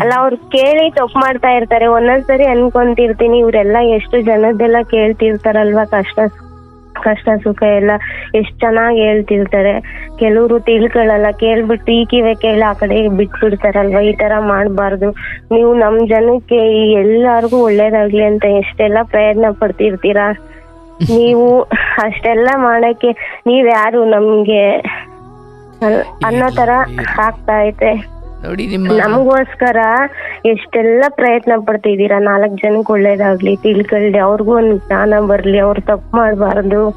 ಅಲ್ಲ ಅವ್ರು ಕೇಳಿ ತಪ್ಪು ಮಾಡ್ತಾ ಇರ್ತಾರೆ. ಒಂದೊಂದ್ಸರಿ ಅನ್ಕೊಂತಿರ್ತೀನಿ ಇವ್ರೆಲ್ಲ ಎಷ್ಟು ಜನದ್ದೆಲ್ಲ ಕೇಳ್ತಿರ್ತಾರಲ್ವಾ ಕಷ್ಟ ಕಷ್ಟ ಸುಖ ಎಲ್ಲ. ಎಷ್ಟ್ ಚೆನ್ನಾಗಿ ಹೇಳ್ತಿರ್ತಾರೆ. ಕೆಲವರು ತಿಳ್ಕೊಳಲ್ಲ ಕೇಳ್ಬಿಟ್ಟು ಈ ಕಿವೆ ಕೇಳಿ ಆ ಕಡೆ ಬಿಟ್ಬಿಡ್ತಾರಲ್ವಾ ಈ ತರ ಮಾಡ್ಬಾರ್ದು. ನೀವು ನಮ್ ಜನಕ್ಕೆ ಈ ಎಲ್ಲಾರ್ಗು ಒಳ್ಳೇದಾಗ್ಲಿ ಅಂತ ಎಷ್ಟೆಲ್ಲ ಪ್ರಯತ್ನ ಪಡ್ತಿರ್ತೀರಾ? ನೀವು ಅಷ್ಟೆಲ್ಲ ಮಾಡಕ್ಕೆ ನೀವ್ ಯಾರು ನಮ್ಗೆ ಅನ್ನೋ ತರ ಆಗ್ತಾ ಐತೆ. ನೋಡಿ ನಿಮ್ಮ ನಮಗೋಸ್ಕರ ಎಷ್ಟೆಲ್ಲ ಪ್ರಯತ್ನ ಪಡ್ತಾ ಇದ್ದೀರಾ ನಾಲ್ಕು ಜನಕ್ಕೆ ಒಳ್ಳೇದಾಗ್ಲಿ ತಿಳ್ಕೊಳ್ಳಿ ಅವ್ರಿಗೂ ಒಂದು ಜ್ಞಾನ ಬರ್ಲಿ ಅವ್ರು ತಪ್ಪು ಮಾಡಬಾರ್ದು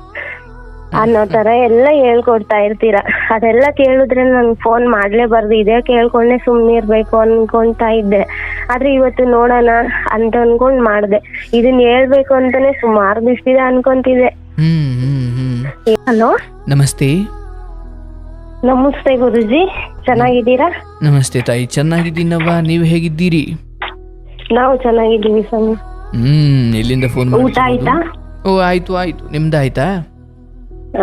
ಅನ್ನೋ ತರ ಎಲ್ಲ ಹೇಳ್ಕೊಡ್ತಾ ಇರ್ತೀರಾ? ಅದೆಲ್ಲ ಕೇಳಿದ್ರೆ ನನ್ ಫೋನ್ ಮಾಡ್ಲೇಬಾರ್ದು. ಇದೇ ಕೇಳ್ಕೊಂಡೆ ಸುಮ್ನೆ ಇರ್ಬೇಕು ಅನ್ಕೊಂತಾ ಇದ್ದೆ. ಆದ್ರೆ ಇವತ್ತು ನೋಡೋಣ ಅಂತ ಅನ್ಕೊಂಡ್ ಮಾಡ್ದೆ. ಇದನ್ನ ಹೇಳ್ಬೇಕು ಅಂತಾನೆ ಸುಮಾರು ದಿವಸದಿಂದ ಅನ್ಕೊಂತಿದ್ದೆ. ಹಲೋ? ನಮಸ್ತೆ. ನಮಸ್ತೆ ಗುರುಜಿ ಚೆನ್ನಾಗಿದ್ದೀರಾ? ನಮಸ್ತೆ ತಾಯಿ ಚೆನ್ನಾಗಿದ್ದೀನವ್ವ ನೀವು ಹೇಗಿದ್ದೀರಿ? ನಾವು ಚೆನ್ನಾಗಿದ್ದೀವಿ ಸ್ವಾಮಿ. ಹ್ಮ್ ಎಲ್ಲಿಂದ ಫೋನ್ ಊಟ ಆಯ್ತಾ? ಓ ಆಯ್ತು ಆಯ್ತು. ನಿಮ್ದು ಆಯ್ತಾ?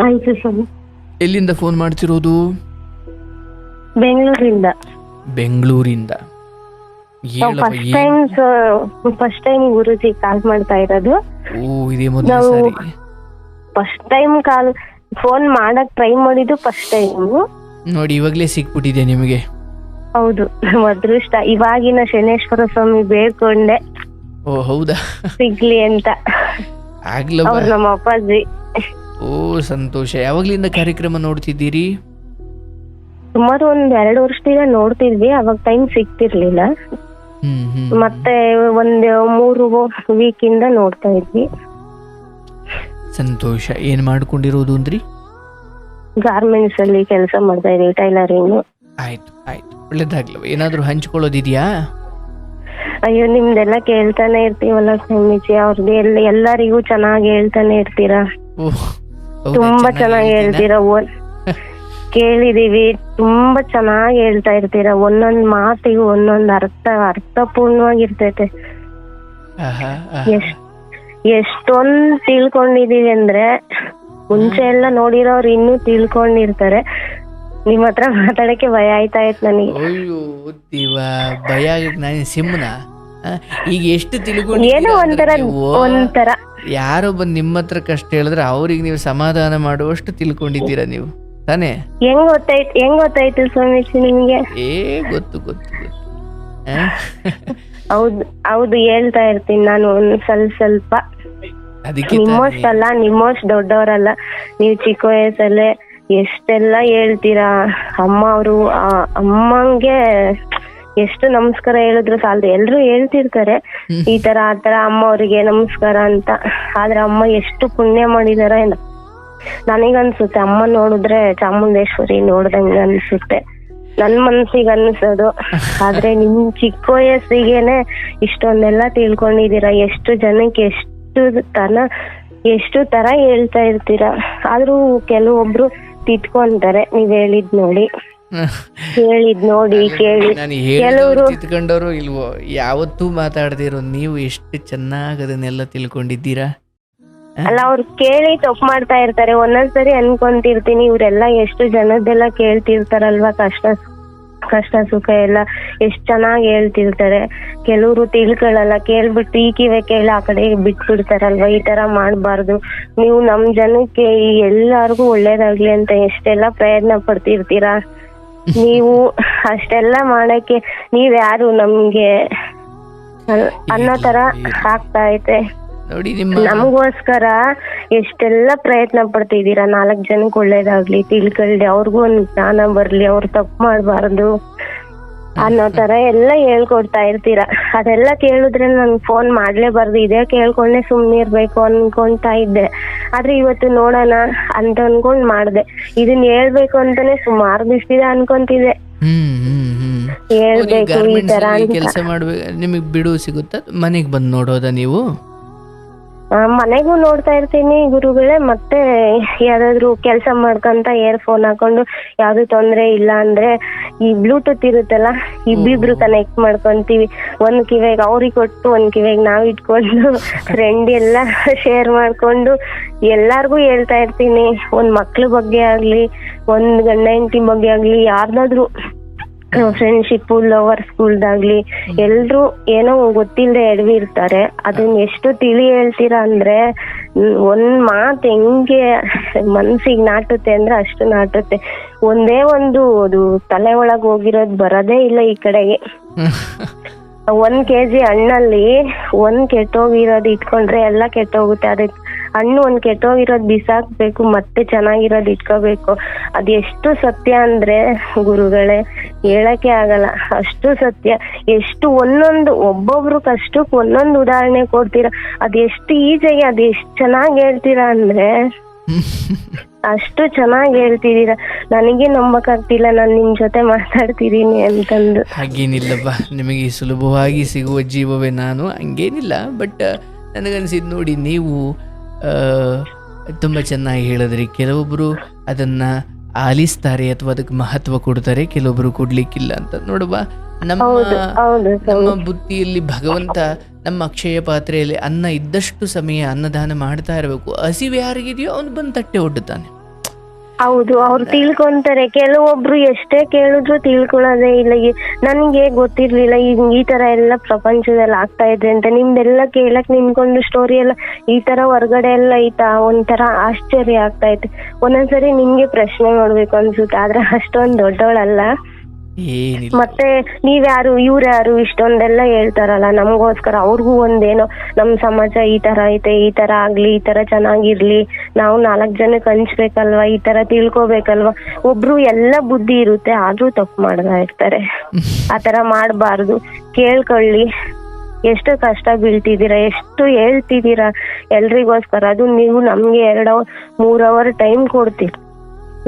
ಆಯ್ತು ಸ್ವಾಮಿ. ಎಲ್ಲಿಂದ ಫೋನ್ ಮಾಡ್ತಿರೋದು? ಬೆಂಗಳೂರಿಂದ. ಬೆಂಗಳೂರಿಂದ. ಹೇಳವ್ವ, ಫಸ್ಟ್ ಏನ್- time first time Guruji call ಮಾಡ್ತಾ ಇರೋದು. ಓ ಇದೇ ಮೊದಲ ನಾವು- ಸಾರಿ. ಫಸ್ಟ್ ಟೈಮ್ ಕಾಲ್ ಫೋನ್ ಮಾಡಕ್ ಟ್ರೈ ಮಾಡಿದ್ದು ಫಸ್ಟ್ ಟೈಮ್ ನೋಡಿ ಇವಾಗಲೇ ಸಿಕ್ಬಿಟ್ಟಿದೆ ನಿಮಗೆ. ಹೌದು ನಮ್ಮ ಅದೃಷ್ಟ. ಇವಾಗಿನ ಶನೇಶ್ವರ ಸ್ವಾಮಿ ಬೇಡ್ಕೊಂಡೆ. ಓ ಹೌದಾ? ಸಿಗ್ಲಿ ಅಂತ. ಅವ್ರು ನಮ್ಮ ಅಪ್ಪಾಜಿ. ಓ ಸಂತೋಷ. ಯಾವಾಗ್ಲಿಂದ ಕಾರ್ಯಕ್ರಮ ನೋಡ್ತಿದ್ದೀರಿ? ಸುಮಾರು ಒಂದ್ ಎರಡು ವರ್ಷದಿಂದ ನೋಡ್ತಿದ್ವಿ ಅವಾಗ ಟೈಮ್ ಸಿಗ್ತಿರ್ಲಿಲ್ಲ. ಹ್ಮ್ ಹ್ಮ್ ಮತ್ತೆ ಒಂದ್ ಮೂರು ವೀಕ್ ಇಂದ ನೋಡ್ತಾ ಇದ್ವಿ. ಸಂತೋಷ ಏನ್ ಮಾಡ್ಕೊಂಡಿರೋದು ಅಂದ್ರಿ? ಗಾರ್ಮೆಂಟ್ಸ್ ಅಲ್ಲಿ ಕೆಲಸ ಮಾಡ್ತಾ ಇದೀವಿ ಟೈಲರಿಂಗ್ ಆಯ್ತು ಆಯ್ತು. ಒಳ್ಳೇದಾಗ್ಲವ ಏನಾದ್ರೂ ಹಂಚ್ಕೊಳ್ಳೋದಿದ್ಯಾ? ಅಯ್ಯೋ ನಿಮ್ದೆಲ್ಲ ಕೇಳ್ತಾನೆ ಇರ್ತೀವಲ್ಲ ಸ್ವಾಮೀಜಿ ಅವ್ರದ್ದು ಎಲ್ಲ ಎಲ್ಲರಿಗೂ ಚೆನ್ನಾಗಿ ಹೇಳ್ತಾನೆ ಇರ್ತೀರಾ? ಓ ಹೌದಾ? ತುಂಬಾ ಚೆನ್ನಾಗಿ ಹೇಳ್ತೀನಾ? ಹೇಳ್ತೀರಾ? ಒನ್ ಕೇಳಿದೀವಿ ತುಂಬಾ ಚೆನ್ನಾಗಿ ಹೇಳ್ತಾ ಇರ್ತೀರಾ? ಒಂದೊಂದ್ ಮಾತಿಗೂ ಒಂದೊಂದ್ ಅರ್ಥ ಅರ್ಥಪೂರ್ಣವಾಗಿರ್ತೈತೆ. ಆಹಾ, ಆಹಾ. ಎಷ್ಟ್ ಎಷ್ಟೊಂದ್ ತಿಳ್ಕೊಂಡಿದೀವಿ ಅಂದ್ರೆ ಮುಂಚೆ ಎಲ್ಲ ನೋಡಿರೋರು ಇನ್ನೂ ತಿಳ್ಕೊಂಡಿರ್ತಾರೆ. ನಿಮ್ ಹತ್ರ ಮಾತಾಡಕ್ಕೆ ಭಯ ಆಯ್ತಾ ಇತ್ತು ನನಗೆ. ಅಯ್ಯೋ ದೇವ ಭಯ ನಾನು ಸಿಂಹನ ಈಗ ಎಷ್ಟು ಏನೋ ಒಂಥರ ನೀವು? ಒಂಥರ. ಯಾರೋ ಬಂದ್ ನಿಮ್ಮ ಹತ್ರ ಕಷ್ಟ ಹೇಳಿದ್ರೆ ಅವ್ರಿಗೆ ನೀವು ಸಮಾಧಾನ ಮಾಡುವಷ್ಟು ತಿಳ್ಕೊಂಡಿದ್ದೀರಾ ನೀವು? ತಾನೇ? ಹೆಂಗ್ ಗೊತ್ತಾಯ್ತು ಹೆಂಗ್ ಗೊತ್ತಾಯ್ತು ಸ್ವಾಮೀಜಿ ನಿಮ್ಗೆ? ಏ ಗೊತ್ತು ಗೊತ್ತು ಗೊತ್ತು. ಆ? ಹೌದು ಹೌದು ಹೇಳ್ತಾ ಇರ್ತೀನಿ ನಾನು ಒಂದ್ ಸ್ವಲ್ಪ ಸ್ವಲ್ಪ. ಅದಕ್ಕೆ ನಿಮ್ಮಷ್ಟು ಅಲ್ಲ ನಿಮ್ಮಷ್ಟು ದೊಡ್ಡವರಲ್ಲ. ನೀವು ಚಿಕ್ಕ ವಯಸ್ಸಲ್ಲೇ ಎಷ್ಟೆಲ್ಲ ಹೇಳ್ತೀರಾ? ಅಮ್ಮ ಅವರು ಅಮ್ಮಂಗೆ ಎಷ್ಟು ನಮಸ್ಕಾರ ಹೇಳಿದ್ರು ಸಾಲದು. ಎಲ್ರು ಹೇಳ್ತಿರ್ತಾರೆ ಈ ತರ ಆ ತರ ಅಮ್ಮ ಅವ್ರಿಗೆ ನಮಸ್ಕಾರ ಅಂತ. ಆದ್ರೆ ಅಮ್ಮ ಎಷ್ಟು ಪುಣ್ಯ ಮಾಡಿದಾರ ಏನೋ. ನನಗನ್ಸುತ್ತೆ ಅಮ್ಮ ನೋಡಿದ್ರೆ ಚಾಮುಂಡೇಶ್ವರಿ ನೋಡ್ದಂಗ ಅನ್ಸುತ್ತೆ. ನನ್ ಮನ್ಸಿಗೆ ಅನ್ಸೋದು ಆದ್ರೆ ನಿಮ್ ಚಿಕ್ಕ ವಯಸ್ಸಿಗೆನೆ ಇಷ್ಟೊಂದೆಲ್ಲ ತಿಳ್ಕೊಂಡಿದೀರ. ಎಷ್ಟು ಜನಕ್ಕೆ ಎಷ್ಟು ತನ ಎಷ್ಟು ತರ ಹೇಳ್ತಾ ಇರ್ತೀರಾ. ಆದ್ರೂ ಕೆಲವೊಬ್ರು ತಿತ್ಕೊಂತಾರೆ. ನೀವ್ ಹೇಳಿದ್ ನೋಡಿ. ಹೇಳಿದ್ ನೋಡಿ ಕೇಳಿ. ಕೆಲವರು ಹೇಳಿದವ್ರು ತಿತ್ಕೊಂಡವರು ಇಲ್ವೋ? ಯಾವತ್ತೂ ಮಾತಾಡ್ದಿರೋ ನೀವು ಎಷ್ಟು ಚೆನ್ನಾಗಿ ಅದನ್ನೆಲ್ಲ ತಿಳ್ಕೊಂಡಿದ್ದೀರಾ? ಅಲ್ಲ ಅವ್ರು ಕೇಳಿ ತಪ್ಪು ಮಾಡ್ತಾ ಇರ್ತಾರೆ. ಒಂದೊಂದ್ಸರಿ ಅನ್ಕೊಂತಿರ್ತೀನಿ. ಇವ್ರೆಲ್ಲ ಎಷ್ಟು ಜನದ್ದೆಲ್ಲ ಕೇಳ್ತಿರ್ತಾರಲ್ವಾ? ಕಷ್ಟ ಕಷ್ಟ ಸುಖ ಎಲ್ಲ ಎಷ್ಟ್ ಚೆನ್ನಾಗಿ ಹೇಳ್ತಿರ್ತಾರೆ. ಕೆಲವರು ತಿಳ್ಕೊಳ್ಳಲ್ಲ ಕೇಳ್ಬಿಟ್ಟು ಈ ಕಿವೆ ಕೇಳಿ ಆ ಕಡೆ ಬಿಟ್ಬಿಡ್ತಾರಲ್ವಾ? ಈ ತರ ಮಾಡ್ಬಾರ್ದು. ನೀವು ನಮ್ ಜನಕ್ಕೆ ಈ ಎಲ್ಲಾರ್ಗು ಒಳ್ಳೇದಾಗ್ಲಿ ಅಂತ ಎಷ್ಟೆಲ್ಲ ಪ್ರಯತ್ನ ಪಡ್ತಿರ್ತೀರಾ? ನೀವು ಅಷ್ಟೆಲ್ಲ ಮಾಡಕ್ಕೆ ನೀವ್ ಯಾರು ನಮ್ಗೆ ಅನ್ನೋ ತರ ಆಗ್ತಾ ಐತೆ. ನೋಡಿ ನಿಮ್ಮ ನಮಗೋಸ್ಕರ ಎಷ್ಟೆಲ್ಲ ಪ್ರಯತ್ನ ಪಡ್ತಿದ್ದೀರಾ? ನಾಲ್ಕು ಜನಕ್ಕೆ ಒಳ್ಳೇದಾಗ್ಲಿ ತಿಳ್ಕೊಳ್ಳಿ ಅವ್ರಿಗೂ ಒಂದು ಜ್ಞಾನ ಬರ್ಲಿ ಅವ್ರು ತಪ್ಪು ಮಾಡಬಾರ್ದು ಅನ್ನೋ ತರ ಎಲ್ಲ ಹೇಳ್ಕೊಡ್ತಾ ಇರ್ತೀರಾ? ಅದೆಲ್ಲ ಕೇಳಿದ್ರೆ ನನ್ ಫೋನ್ ಮಾಡ್ಲೇಬಾರ್ದು. ಇದೇ ಕೇಳ್ಕೊಂಡೆ ಸುಮ್ನೆ ಇರ್ಬೇಕು ಅನ್ಕೊಂತಾ ಇದ್ದೆ. ಆದ್ರೆ ಇವತ್ತು ನೋಡೋಣ ಅಂತ ಅನ್ಕೊಂಡ್ ಮಾಡ್ದೆ. ಇದನ್ನ ಹೇಳ್ಬೇಕು ಅಂತಾನೆ ಸುಮಾರು ದಿವಸದಿಂದ ಅನ್ಕೊಂತಿದ್ದೆ. ಹೇಳ್ಬೇಕು ಈ ತರ ಕೆಲಸ ಮಾಡ್ಬೇಕು ನಿಮಗೆ ಬಿಡುವು ಸಿಗುತ್ತಾ? ಮನೆಗೆ ಬಂದು ನೋಡೋದಾ ನೀವು? ಮನೆಗೂ ನೋಡ್ತಾ ಇರ್ತೀನಿ ಗುರುಗಳೇ ಮತ್ತೆ ಯಾರಾದ್ರೂ ಕೆಲಸ ಮಾಡ್ಕೊಂತ ಇಯರ್ ಫೋನ್ ಹಾಕೊಂಡು ಯಾವ್ದು ತೊಂದ್ರೆ ಇಲ್ಲ ಅಂದ್ರೆ ಈ ಬ್ಲೂಟೂತ್ ಇರುತ್ತಲ್ಲ ಇಬ್ಬಿಬ್ರು ಕನೆಕ್ಟ್ ಮಾಡ್ಕೊಂತೀವಿ. ಒಂದ್ ಕಿವೆಗ್ ಅವ್ರಿಗೆ ಕೊಟ್ಟು ಒಂದ್ ಕಿವೆಗ್ ನಾವ್ ಇಟ್ಕೊಂಡು ಫ್ರೆಂಡ್ ಎಲ್ಲ ಶೇರ್ ಮಾಡ್ಕೊಂಡು ಎಲ್ಲಾರ್ಗು ಹೇಳ್ತಾ ಇರ್ತೀನಿ. ಒಂದ್ ಮಕ್ಳ ಬಗ್ಗೆ ಆಗ್ಲಿ ಒಂದ್ ಗಂಡ ಹೆಂಡತಿ ಬಗ್ಗೆ ಆಗ್ಲಿ ಯಾರ್ದಾದ್ರು ಫ್ರೆಂಡ್ಶಿಪ್ ಲವರ್ ಸ್ಕೂಲ್ದಾಗ್ಲಿ ಎಲ್ರು ಏನೋ ಗೊತ್ತಿಲ್ಲದೆ ಎಡವಿರ್ತಾರೆ ಅದನ್ನ ಎಷ್ಟು ತಿಳಿ ಹೇಳ್ತೀರಾ ಅಂದ್ರೆ ಒಂದ್ ಮಾತ್ ಹೆಂಗೆ ಮನ್ಸಿಗೆ ನಾಟುತ್ತೆ ಅಂದ್ರೆ ಅಷ್ಟು ನಾಟುತ್ತೆ. ಒಂದೇ ಒಂದು ಅದು ತಲೆ ಒಳಗ್ ಹೋಗಿರೋದ್ ಬರೋದೇ ಇಲ್ಲ ಈ ಕಡೆಗೆ ಒಂದ್ ಕೆಜಿ ಹಣ್ಣಲ್ಲಿ ಒಂದ್ ಕೆಟ್ಟೋಗಿರೋದ್ ಇಟ್ಕೊಂಡ್ರೆ ಎಲ್ಲ ಕೆಟ್ಟೋಗುತ್ತೆ. ಅದಕ್ಕೆ ಹಣ್ಣು ಒಂದ್ ಕೆಟ್ಟೋಗಿರೋದ್ ಬಿಸಾಕ್ಬೇಕು, ಮತ್ತೆ ಚೆನ್ನಾಗಿರೋದ್ ಇಟ್ಕೋಬೇಕು. ಅದ್ ಎಷ್ಟು ಸತ್ಯ ಅಂದ್ರೆ, ಗುರುಗಳೇ, ಹೇಳಕ್ಕೆ ಆಗಲ್ಲ. ಅಷ್ಟು ಸತ್ಯ. ಎಷ್ಟು ಒಂದೊಂದು, ಒಬ್ಬೊಬ್ರು ಕಷ್ಟಕ್ಕೆ ಒಂದೊಂದು ಉದಾಹರಣೆ ಕೊಡ್ತೀರಾ? ಅದ್ ಎಷ್ಟು ಈಜಾಗಿ ಅದ್ ಎಷ್ಟು ಚೆನ್ನಾಗಿ ಹೇಳ್ತೀರಾ ಅಂದ್ರೆ, ಅಷ್ಟು ಚೆನ್ನಾಗಿ ಹೇಳ್ತಿದೀರ ನನಗೆ ನಂಬಕ್ಕಾಗ್ತಿಲ್ಲ ನಾನ್ ನಿಮ್ ಜೊತೆ ಮಾತಾಡ್ತಿದೀನಿ ಅಂತಂದು. ಹಾಗೇನಿಲ್ಲಪ್ಪ. ನಿಮಗೆ ಸುಲಭವಾಗಿ ಸಿಗುವ ಜೀವವೇ ನಾನು, ಹಂಗೇನಿಲ್ಲ. ಬಟ್, ನನಗನ್ಸಿದ್ ನೋಡಿ, ನೀವು ತುಂಬ ಚೆನ್ನಾಗಿ ಹೇಳಿದ್ರಿ. ಕೆಲವೊಬ್ಬರು ಅದನ್ನು ಆಲಿಸ್ತಾರೆ ಅಥವಾ ಅದಕ್ಕೆ ಮಹತ್ವ ಕೊಡ್ತಾರೆ ಕೆಲವೊಬ್ಬರು ಕೊಡ್ಲಿಕ್ಕಿಲ್ಲ ಅಂತ. ನೋಡುವ ನಮ್ಮ ನಮ್ಮ ಬುದ್ಧಿಯಲ್ಲಿ ಭಗವಂತ ನಮ್ಮ ಅಕ್ಷಯ ಪಾತ್ರೆಯಲ್ಲಿ ಅನ್ನ ಇದ್ದಷ್ಟು ಸಮಯ ಅನ್ನದಾನ ಮಾಡ್ತಾ ಇರಬೇಕು. ಹಸಿವೆ ಯಾರಿಗಿದೆಯೋ ಅವನು ಬಂದು ತಟ್ಟೆ ಒಡ್ಡುತ್ತಾನೆ. ಹೌದು, ಅವ್ರು ತಿಳ್ಕೊಂತಾರೆ. ಕೆಲವೊಬ್ರು ಎಷ್ಟೇ ಕೇಳಿದ್ರು ತಿಳ್ಕೊಳ್ಳೋದೇ ಇಲ್ಲ. ನನ್ಗೆ ಗೊತ್ತಿರ್ಲಿಲ್ಲ, ಈ ಈ ತರ ಎಲ್ಲ ಪ್ರಪಂಚದಲ್ಲಿ ಆಗ್ತಾ ಇದೆ ಅಂತ. ನಿಮ್ದೆಲ್ಲ ಕೇಳಕ್ ನಿನ್ಕೊಂಡು ಸ್ಟೋರಿ ಎಲ್ಲ ಈ ತರ ಹೊರಗಡೆ ಎಲ್ಲ ಐತಾ ಒಂಥರ ಆಶ್ಚರ್ಯ ಆಗ್ತಾ ಇತ್ತು. ಒಂದೊಂದ್ಸರಿ ನಿಮ್ಗೆ ಪ್ರಶ್ನೆ ಮಾಡ್ಬೇಕು ಅನ್ಸುತ್ತೆ. ಆದ್ರೆ ಅಷ್ಟೊಂದ್ ದೊಡ್ಡವಳಲ್ಲ. ಏನಿಲ್ಲ. ಮತ್ತೆ ನೀವ್ಯಾರು, ಇವ್ರ್ಯಾರು ಇಷ್ಟೊಂದೆಲ್ಲ ಹೇಳ್ತಾರಲ್ಲ, ನಮಗೋಸ್ಕರ ಅವ್ರಿಗೂ ಒಂದೇನೋ, ನಮ್ ಸಮಾಜ ಈ ತರ ಐತೆ, ಈ ತರ ಆಗ್ಲಿ, ಈ ತರ ಚೆನ್ನಾಗಿರ್ಲಿ, ನಾವು ನಾಲ್ಕ್ ಜನಕ್ಕೆ ಹಂಚ್ಬೇಕಲ್ವಾ, ಈ ತರ ತಿಳ್ಕೊಬೇಕಲ್ವಾ, ಒಬ್ರು ಎಲ್ಲ ಬುದ್ಧಿ ಇರುತ್ತೆ, ಆದ್ರೂ ತಪ್ಪು ಮಾಡ್ತಾ ಇರ್ತಾರೆ. ಆತರ ಮಾಡ್ಬಾರ್ದು. ಕೇಳ್ಕೊಳ್ಳಿ. ಎಷ್ಟು ಕಷ್ಟ ಬೀಳ್ತಿದ್ದೀರಾ, ಎಷ್ಟು ಹೇಳ್ತಿದ್ದೀರಾ ಎಲ್ರಿಗೋಸ್ಕರ, ಅದು ನೀವು ನಮ್ಗೆ ಎರಡು ಅವರ್ ಮೂರ್ ಅವರ್ ಟೈಮ್ ಕೊಡ್ತೀರಿ.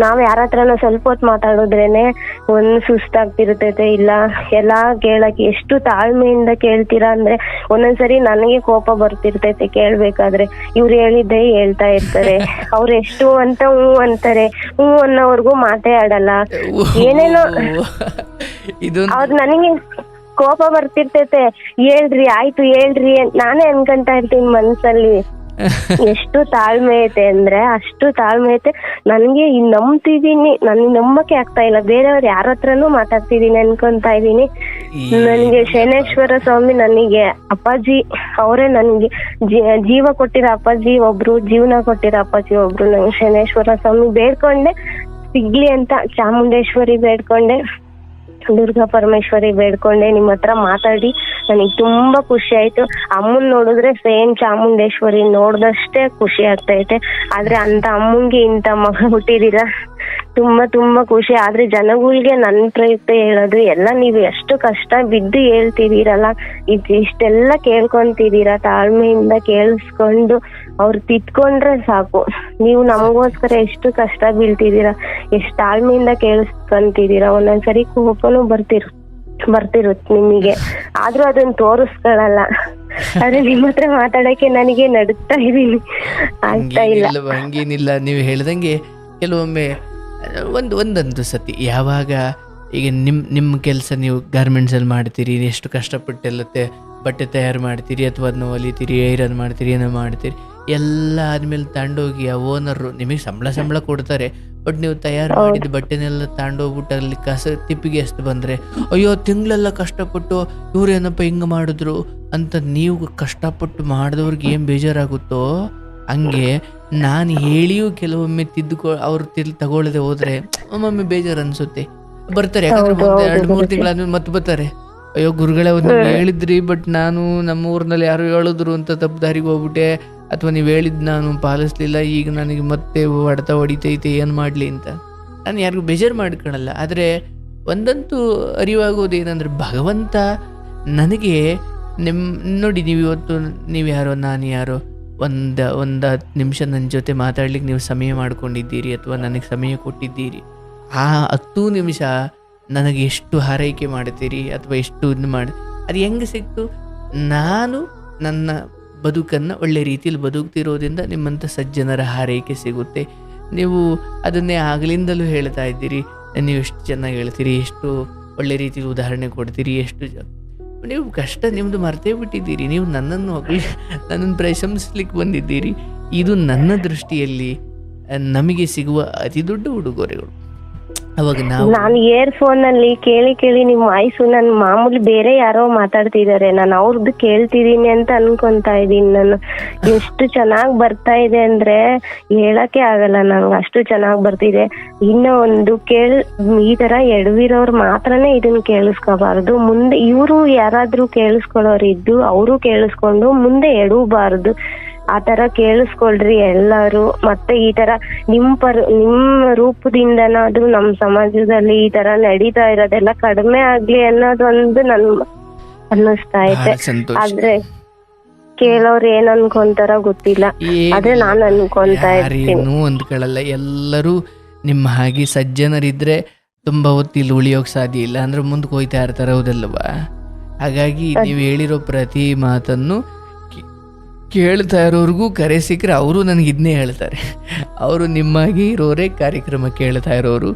ನಾವ್ ಯಾರ ಹತ್ರನೋ ಸ್ವಲ್ಪ ಹೊತ್ತು ಮಾತಾಡಿದ್ರೇನೆ ಒಂದ್ ಸುಸ್ತಾಗ್ತಿರ್ತೈತೆ ಇಲ್ಲ ಎಲ್ಲಾ ಕೇಳಕ್ ಎಷ್ಟು ತಾಳ್ಮೆಯಿಂದ ಕೇಳ್ತೀರಾ ಅಂದ್ರೆ ಒಂದೊಂದ್ಸರಿ ನನಗೆ ಕೋಪ ಬರ್ತಿರ್ತೈತೆ ಕೇಳ್ಬೇಕಾದ್ರೆ. ಇವ್ರು ಹೇಳಿದ್ದೆ ಹೇಳ್ತಾ ಇರ್ತಾರೆ. ಅವ್ರು ಎಷ್ಟು ಅಂತ ಹ್ಞೂ ಅಂತಾರೆ. ಹ್ಞೂ ಅನ್ನೋವರ್ಗು ಮಾತೇ ಆಡಲ್ಲ. ಏನೇನೋ ಇದು ಅವ್ರು ನನಗೆ ಕೋಪ ಬರ್ತಿರ್ತೈತೆ. ಹೇಳ್ರಿ ಆಯ್ತು ಹೇಳ್ರಿ ನಾನೇ ಅನ್ಕಂತಾ ಇರ್ತೀನಿ ಮನ್ಸಲ್ಲಿ. ಎಷ್ಟು ತಾಳ್ಮೆ ಐತೆ ಅಂದ್ರೆ ಅಷ್ಟು ತಾಳ್ಮೆ ಐತೆ. ನನ್ಗೆ ಈ ನಂಬ್ತಿದೀನಿ ನನ್ ನಂಬಕ್ಕೆ ಆಗ್ತಾ ಇಲ್ಲ. ಬೇರೆಯವ್ರು ಯಾರ ಹತ್ರನೂ ಮಾತಾಡ್ತಿದೀನಿ ಅನ್ಕೊಂತಾ ಇದೀನಿ ನನ್ಗೆ ಶನೇಶ್ವರ ಸ್ವಾಮಿ ನನಗೆ ಅಪ್ಪಾಜಿ ಅವರೇ ನನ್ಗೆ ಜೀವ ಕೊಟ್ಟಿರೋ ಅಪ್ಪಾಜಿ ಒಬ್ರು ಜೀವನ ಕೊಟ್ಟಿರೋ ಅಪ್ಪಾಜಿ ಒಬ್ರು. ನಂಗೆ ಶನೇಶ್ವರ ಸ್ವಾಮಿ ಬೇಡ್ಕೊಂಡೆ ಸಿಗ್ಲಿ ಅಂತ ಚಾಮುಂಡೇಶ್ವರಿ ಬೇಡ್ಕೊಂಡೆ. ದುರ್ಗಾ ಪರಮೇಶ್ವರಿ ಬೇಡ್ಕೊಂಡೆ ನಿಮ್ ಹತ್ರ ಮಾತಾಡಿ. ನನಗೆ ತುಂಬಾ ಖುಷಿ ಆಯ್ತು. ಅಮ್ಮನ್ ನೋಡಿದ್ರೆ ಸೇಮ್ ಚಾಮುಂಡೇಶ್ವರಿ ನೋಡ್ದಷ್ಟೇ ಖುಷಿ ಆಗ್ತೈತೆ ಆದ್ರೆ ಅಂತ ಅಮ್ಮಂಗೆ ಇಂತ ಮಗ ಹುಟ್ಟಿದೀರ ತುಂಬಾ ತುಂಬಾ ಖುಷಿ. ಆದ್ರೆ ಜನಗಳಿಗೆ ನನ್ ಪ್ರಯುಕ್ತ ಹೇಳೋದು ಎಲ್ಲ ನೀವು ಎಷ್ಟು ಕಷ್ಟ ಬಿದ್ದು ಹೇಳ್ತಿದ್ದೀರಲ್ಲ ಇದ್ ಇಷ್ಟೆಲ್ಲ ಕೇಳ್ಕೊಂತಿದೀರ ತಾಳ್ಮೆಯಿಂದ ಕೇಳಿಸ್ಕೊಂಡು ಅವ್ರು ತಿದ್ಕೊಂಡ್ರೆ ಸಾಕು. ನೀವು ನಮಗೋಸ್ಕರ ಎಷ್ಟು ಕಷ್ಟ ಬೀಳ್ತಿದೀರ ಎಷ್ಟ್ ತಾಳ್ಮೆಯಿಂದ ಕೇಳಿಸ್ಕೊಂತಿದೀರ ಒಂದೊಂದ್ಸರಿ ಕೋಪನು ಬರ್ತಿರ್ ಬರ್ತಿರುತ್ತೆ ನಿಮಗೆ. ಆದ್ರೂ ಅದನ್ನ ತೋರಿಸ್ಕೊಳಲ್ಲ. ಆದ್ರೆ ನಿಮ್ ಹತ್ರ ಮಾತಾಡಕ್ಕೆ ನನಗೆ ನಡುತ್ತಾ ಇದೀನಿ ಆಗ್ತಾ ಇಲ್ಲ. ಹಂಗೇನಿಲ್ಲ. ನೀವು ಹೇಳ್ದಂಗೆ ಕೆಲವೊಮ್ಮೆ ಒಂದು ಒಂದೊಂದು ಸತಿ. ಯಾವಾಗ ಈಗ ನಿಮ್ಮ ನಿಮ್ಮ ಕೆಲಸ ನೀವು ಗಾರ್ಮೆಂಟ್ಸಲ್ಲಿ ಮಾಡ್ತೀರಿ ಎಷ್ಟು ಕಷ್ಟಪಟ್ಟೆಲ್ಲ ತೆ ಬಟ್ಟೆ ತಯಾರು ಮಾಡ್ತೀರಿ ಅಥವಾ ಅದನ್ನ ಹೊಲಿತೀರಿ ಐರನ್ ಮಾಡ್ತೀರಿ ಏನೋ ಮಾಡ್ತೀರಿ ಎಲ್ಲ ಆದ್ಮೇಲೆ ತಗೊಂಡೋಗಿ ಆ ಓನರು ನಿಮಗೆ ಸಂಬಳ ಸಂಬಳ ಕೊಡ್ತಾರೆ. ಬಟ್ ನೀವು ತಯಾರು ಮಾಡಿದ ಬಟ್ಟೆನೆಲ್ಲ ತಗೊಂಡೋಗ್ಬಿಟ್ಟು ಅಲ್ಲಿ ಕಸ ತಿಪ್ಪಿಗೆ ಎಷ್ಟು ಬಂದರೆ ಅಯ್ಯೋ ತಿಂಗಳೆಲ್ಲ ಕಷ್ಟಪಟ್ಟು ಇವ್ರೇನಪ್ಪ ಹಿಂಗೆ ಮಾಡಿದ್ರು? ಅಂತ ನೀವು ಕಷ್ಟಪಟ್ಟು ಮಾಡಿದವ್ರಿಗೆ ಏನು ಬೇಜಾರಾಗುತ್ತೋ ಹಂಗೆ ನಾನು ಹೇಳಿಯೂ ಕೆಲವೊಮ್ಮೆ ತಿದ್ದುಕೊ ಅವ್ರು ತಗೊಳ್ಳದೆ ಹೋದ್ರೆ ಒಮ್ಮೊಮ್ಮೆ ಬೇಜಾರು ಅನ್ಸುತ್ತೆ ಬರ್ತಾರೆ ಯಾಕಂದ್ರೆ ಎರಡು ಮೂರು. ತಿಂಗಳಾದ್ಮೇಲೆ ಮತ್ತೆ ಬರ್ತಾರೆ. ಅಯ್ಯೋ ಗುರುಗಳೇ ಒಂದು ಹೇಳಿದ್ರಿ ಬಟ್ ನಾನು ನಮ್ಮ ಊರಿನಲ್ಲಿ ಯಾರು ಹೇಳಿದ್ರು ಅಂತ ತಪ್ಪು ದಾರಿಗೆ ಹೋಗ್ಬಿಟ್ಟೆ. ಅಥವಾ ನೀವು ಹೇಳಿದ್ ನಾನು ಪಾಲಿಸ್ಲಿಲ್ಲ ಈಗ ನನಗೆ ಮತ್ತೆ ಹೊಡೆತ ಹೊಡಿತೈತೆ ಏನು ಮಾಡಲಿ ಅಂತ. ನಾನು ಯಾರಿಗೂ ಬೇಜಾರು ಮಾಡ್ಕೊಳಲ್ಲ. ಆದರೆ ಒಂದಂತೂ ಅರಿವಾಗೋದು ಏನಂದ್ರೆ ಭಗವಂತ ನನಗೆ ನಿಮ್ಮ ನೋಡಿ ನೀವು ಇವತ್ತು ನೀವು ಯಾರೋ ನಾನು ಯಾರೋ ಒಂದು ಒಂದು ಹತ್ತು ನಿಮಿಷ ನನ್ನ ಜೊತೆ ಮಾತಾಡ್ಲಿಕ್ಕೆ ನೀವು ಸಮಯ ಮಾಡ್ಕೊಂಡಿದ್ದೀರಿ ಅಥವಾ ನನಗೆ ಸಮಯ ಕೊಟ್ಟಿದ್ದೀರಿ, ಆ ಹತ್ತು ನಿಮಿಷ ನನಗೆ ಎಷ್ಟು ಹಾರೈಕೆ ಮಾಡ್ತೀರಿ ಅಥವಾ ಎಷ್ಟು ಇದು ಮಾಡಿ, ಅದು ಹೆಂಗೆ ಸಿಕ್ತು? ನಾನು ನನ್ನ ಬದುಕನ್ನು ಒಳ್ಳೆ ರೀತಿಯಲ್ಲಿ ಬದುಕ್ತಿರೋದ್ರಿಂದ ನಿಮ್ಮಂಥ ಸಜ್ಜನರ ಹಾರೈಕೆ ಸಿಗುತ್ತೆ. ನೀವು ಅದನ್ನೇ ಆಗಲಿಂದಲೂ ಹೇಳ್ತಾ ಇದ್ದೀರಿ, ನೀವು ಎಷ್ಟು ಚೆನ್ನಾಗಿ ಹೇಳ್ತೀರಿ, ಎಷ್ಟು ಒಳ್ಳೆ ರೀತಿಯಲ್ಲಿ ಉದಾಹರಣೆ ಕೊಡ್ತೀರಿ, ಎಷ್ಟು ನೀವು ಕಷ್ಟ ನಿಮ್ಮದು ಮರ್ತೇ ಬಿಟ್ಟಿದ್ದೀರಿ. ನೀವು ನನ್ನನ್ನು ಹೊಗಳಿ ನನ್ನನ್ನು ಪ್ರಶಂಸಲಿಕ್ಕೆ ಬಂದಿದ್ದೀರಿ. ಇದು ನನ್ನ ದೃಷ್ಟಿಯಲ್ಲಿ ನಮಗೆ ಸಿಗುವ ಅತಿ ದೊಡ್ಡ ಉಡುಗೊರೆಗಳು. ಅವಾಗ ನಾನು ಏರ್ ಫೋನ್ ಅಲ್ಲಿ ಕೇಳಿ ಕೇಳಿ ನಿಮ್ ವಾಯ್ಸು ನನ್ ಮಾಮೂಲಿ ಬೇರೆ ಯಾರೋ ಮಾತಾಡ್ತಿದಾರೆ. ನಾನು ಅವ್ರದ್ದು ಕೇಳ್ತಿದೀನಿ ಅಂತ ಅನ್ಕೊಂತಾ ಇದೀನಿ ನಾನು. ಎಷ್ಟು ಚೆನ್ನಾಗ್ ಬರ್ತಾ ಇದೆ ಅಂದ್ರೆ ಹೇಳಕ್ಕೆ ಆಗಲ್ಲ ನಂಗೆ ಅಷ್ಟು ಚೆನ್ನಾಗ್ ಬರ್ತಿದೆ. ಇನ್ನ ಒಂದು ಕೇಳ್, ಈ ತರ ಎಡವಿರೋರು ಮಾತ್ರನೇ ಇದನ್ನ ಕೇಳಿಸ್ಕೋಬಾರ್ದು. ಮುಂದೆ ಇವರು ಯಾರಾದ್ರೂ ಕೇಳಿಸ್ಕೊಳ್ಳೋರು ಇದ್ದು ಅವರು ಕೇಳಿಸ್ಕೊಂಡು ಮುಂದೆ ಎಡವಬಾರ್ದು ಆ ತರ ಕೇಳಿಸ್ಕೊಳ್ರಿ ಎಲ್ಲರೂ. ಮತ್ತೆ ಈ ತರ ನಿಮ್ ಪರ್ ನಿಮ್ ರೂಪದಿಂದನಾದ್ರೂ ನಮ್ ಸಮಾಜದಲ್ಲಿ ಈ ತರ ನಡೀತಾ ಇರೋದೆಲ್ಲ ಕಡಿಮೆ ಆಗ್ಲಿ ಅನ್ನೋದೊಂದು ನನ್ ಅನ್ನಿಸ್ತಾ ಐತೆ. ಆದ್ರೆ ಕೇಳೋರ್ ಏನ್ ಅನ್ಕೊಂತಾರ ಗೊತ್ತಿಲ್ಲ. ಅದೇ ನಾನ್ ಅನ್ಕೊಂತಾ ಇರ್ತೀನಿ. ಅಂದ್ಕೊಳ್ಳಲ್ಲ ಎಲ್ಲರೂ ನಿಮ್ಮ ಹಾಗೆ ಸಜ್ಜನರಿದ್ರೆ ತುಂಬಾ ಹೊತ್ತು ಇಲ್ಲಿ ಉಳಿಯೋಕೆ ಸಾಧ್ಯ ಇಲ್ಲ. ಅಂದ್ರೆ ಮುಂದಕ್ಕೆ ಹೋಯ್ತಾ ಇರ್ತಾರೆ ಹೌದಲ್ವಾ? ಹಾಗಾಗಿ ನೀವು ಹೇಳಿರೋ ಪ್ರತಿ ಮಾತನ್ನು ಕೇಳ್ತಾ ಇರೋರಿಗೂ ಕರೆ ಸಿಕ್ಕರೆ ಅವರು ನನಗೆ ಇದನ್ನೇ ಹೇಳ್ತಾರೆ. ಅವರು ನಿಮ್ಮಾಗಿ ಇರೋರೇ ಕಾರ್ಯಕ್ರಮ ಕೇಳ್ತಾ ಇರೋರು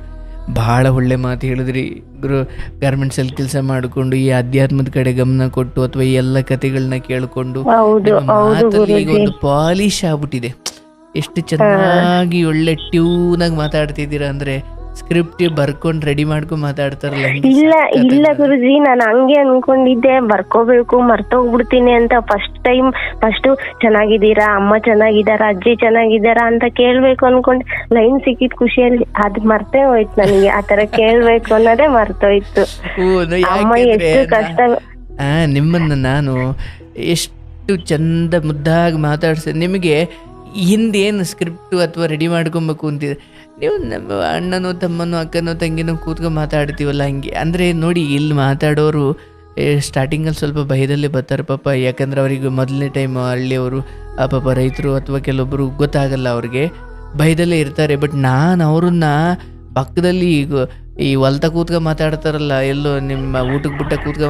ಭಾಳ ಒಳ್ಳೆ ಮಾತು ಹೇಳಿದ್ರಿ. ಗೃಹ ಗಾರ್ಮೆಂಟ್ಸಲ್ಲಿ ಕೆಲಸ ಮಾಡಿಕೊಂಡು ಈ ಅಧ್ಯಾತ್ಮದ ಕಡೆ ಗಮನ ಕೊಟ್ಟು ಅಥವಾ ಈ ಎಲ್ಲ ಕಥೆಗಳನ್ನ ಕೇಳಿಕೊಂಡು ಮಾತಲ್ಲಿ ಈಗ ಒಂದು ಪಾಲಿಶ್ ಆಗ್ಬಿಟ್ಟಿದೆ. ಎಷ್ಟು ಚೆನ್ನಾಗಿ ಒಳ್ಳೆ ಟ್ಯೂನಾಗಿ ಮಾತಾಡ್ತಿದ್ದೀರಾ ಅಂದ್ರೆ ಸ್ಕ್ರಿಪ್ಟ್ ಬರ್ಕೊಂಡು ರೆಡಿ ಮಾಡ್ಕೊಂಡು ಮಾತಾಡ್ತಾರಲ್ಲ ಇಲ್ಲ ಇಲ್ಲ ಗುರುಜಿ ನಾನು ಹಂಗೆ ಅನ್ಕೊಂಡಿದ್ದೆ ಬರ್ಕೋಬೇಕು ಮರ್ತೋಗ್ಬಿಡ್ತೀನಿ ಅಂತ ಫಸ್ಟ್ ಟೈಮ್ ಫಸ್ಟ್ ಚೆನ್ನಾಗಿದ್ದೀರಾ ಅಮ್ಮ ಚೆನ್ನಾಗಿದ್ದಾರಾ ಅಜ್ಜಿ ಚೆನ್ನಾಗಿದ್ದಾರಾ ಅಂತ ಕೇಳ್ಬೇಕು ಅನ್ಕೊಂಡ್. ಲೈನ್ ಸಿಕ್ಕಿದ್ ಖುಷಿಯಲ್ಲಿ ಅದ್ ಮರ್ತೇ ಹೋಯ್ತು ನನಗೆ ಆತರ ಕೇಳ್ಬೇಕು ಅನ್ನೋದೇ ಮರ್ತೋಯ್ತು. ಅಮ್ಮ ಎಷ್ಟು ಕಷ್ಟ ಆ, ನಿಮ್ಮನ್ನ ನಾನು ಎಷ್ಟು ಚಂದ ಮುದ್ದಾಗಿ ಮಾತಾಡ್ಸ ನಿಮಗೆ ಹಿಂದೇನು ಸ್ಕ್ರಿಪ್ಟು ಅಥವಾ ರೆಡಿ ಮಾಡ್ಕೊಬೇಕು ಅಂತಿದೆ? ನೀವು ನಮ್ಮ ಅಣ್ಣನೋ, ತಮ್ಮನೋ, ಅಕ್ಕನೋ, ತಂಗಿನೋ ಕೂತ್ಕೊಂಡು ಮಾತಾಡ್ತೀವಲ್ಲ ಹಂಗೆ. ಅಂದರೆ ನೋಡಿ, ಇಲ್ಲಿ ಮಾತಾಡೋರು ಸ್ಟಾರ್ಟಿಂಗಲ್ಲಿ ಸ್ವಲ್ಪ ಭಯದಲ್ಲೇ ಬರ್ತಾರೆ ಪಾಪ. ಯಾಕಂದ್ರೆ ಅವರಿಗೆ ಮೊದಲನೇ ಟೈಮ್ ಹಳ್ಳಿಯವರು ಆ ಪಾಪ ರೈತರು ಅಥವಾ ಕೆಲವೊಬ್ಬರು ಗೊತ್ತಾಗಲ್ಲ ಅವ್ರಿಗೆ. ಭಯದಲ್ಲೇ ಇರ್ತಾರೆ. ಬಟ್ ನಾನು ಅವ್ರನ್ನ ಪಕ್ಕದಲ್ಲಿ ಈ ಹೊಲ್ತ ಕೂತ್ಕ ಮಾತಾಡ್ತಾರಲ್ಲ ಎಲ್ಲೋ ನಿಮ್ಮ ಊಟಕ್ ಬಿಟ್ಟ ಕೂತ್ಕ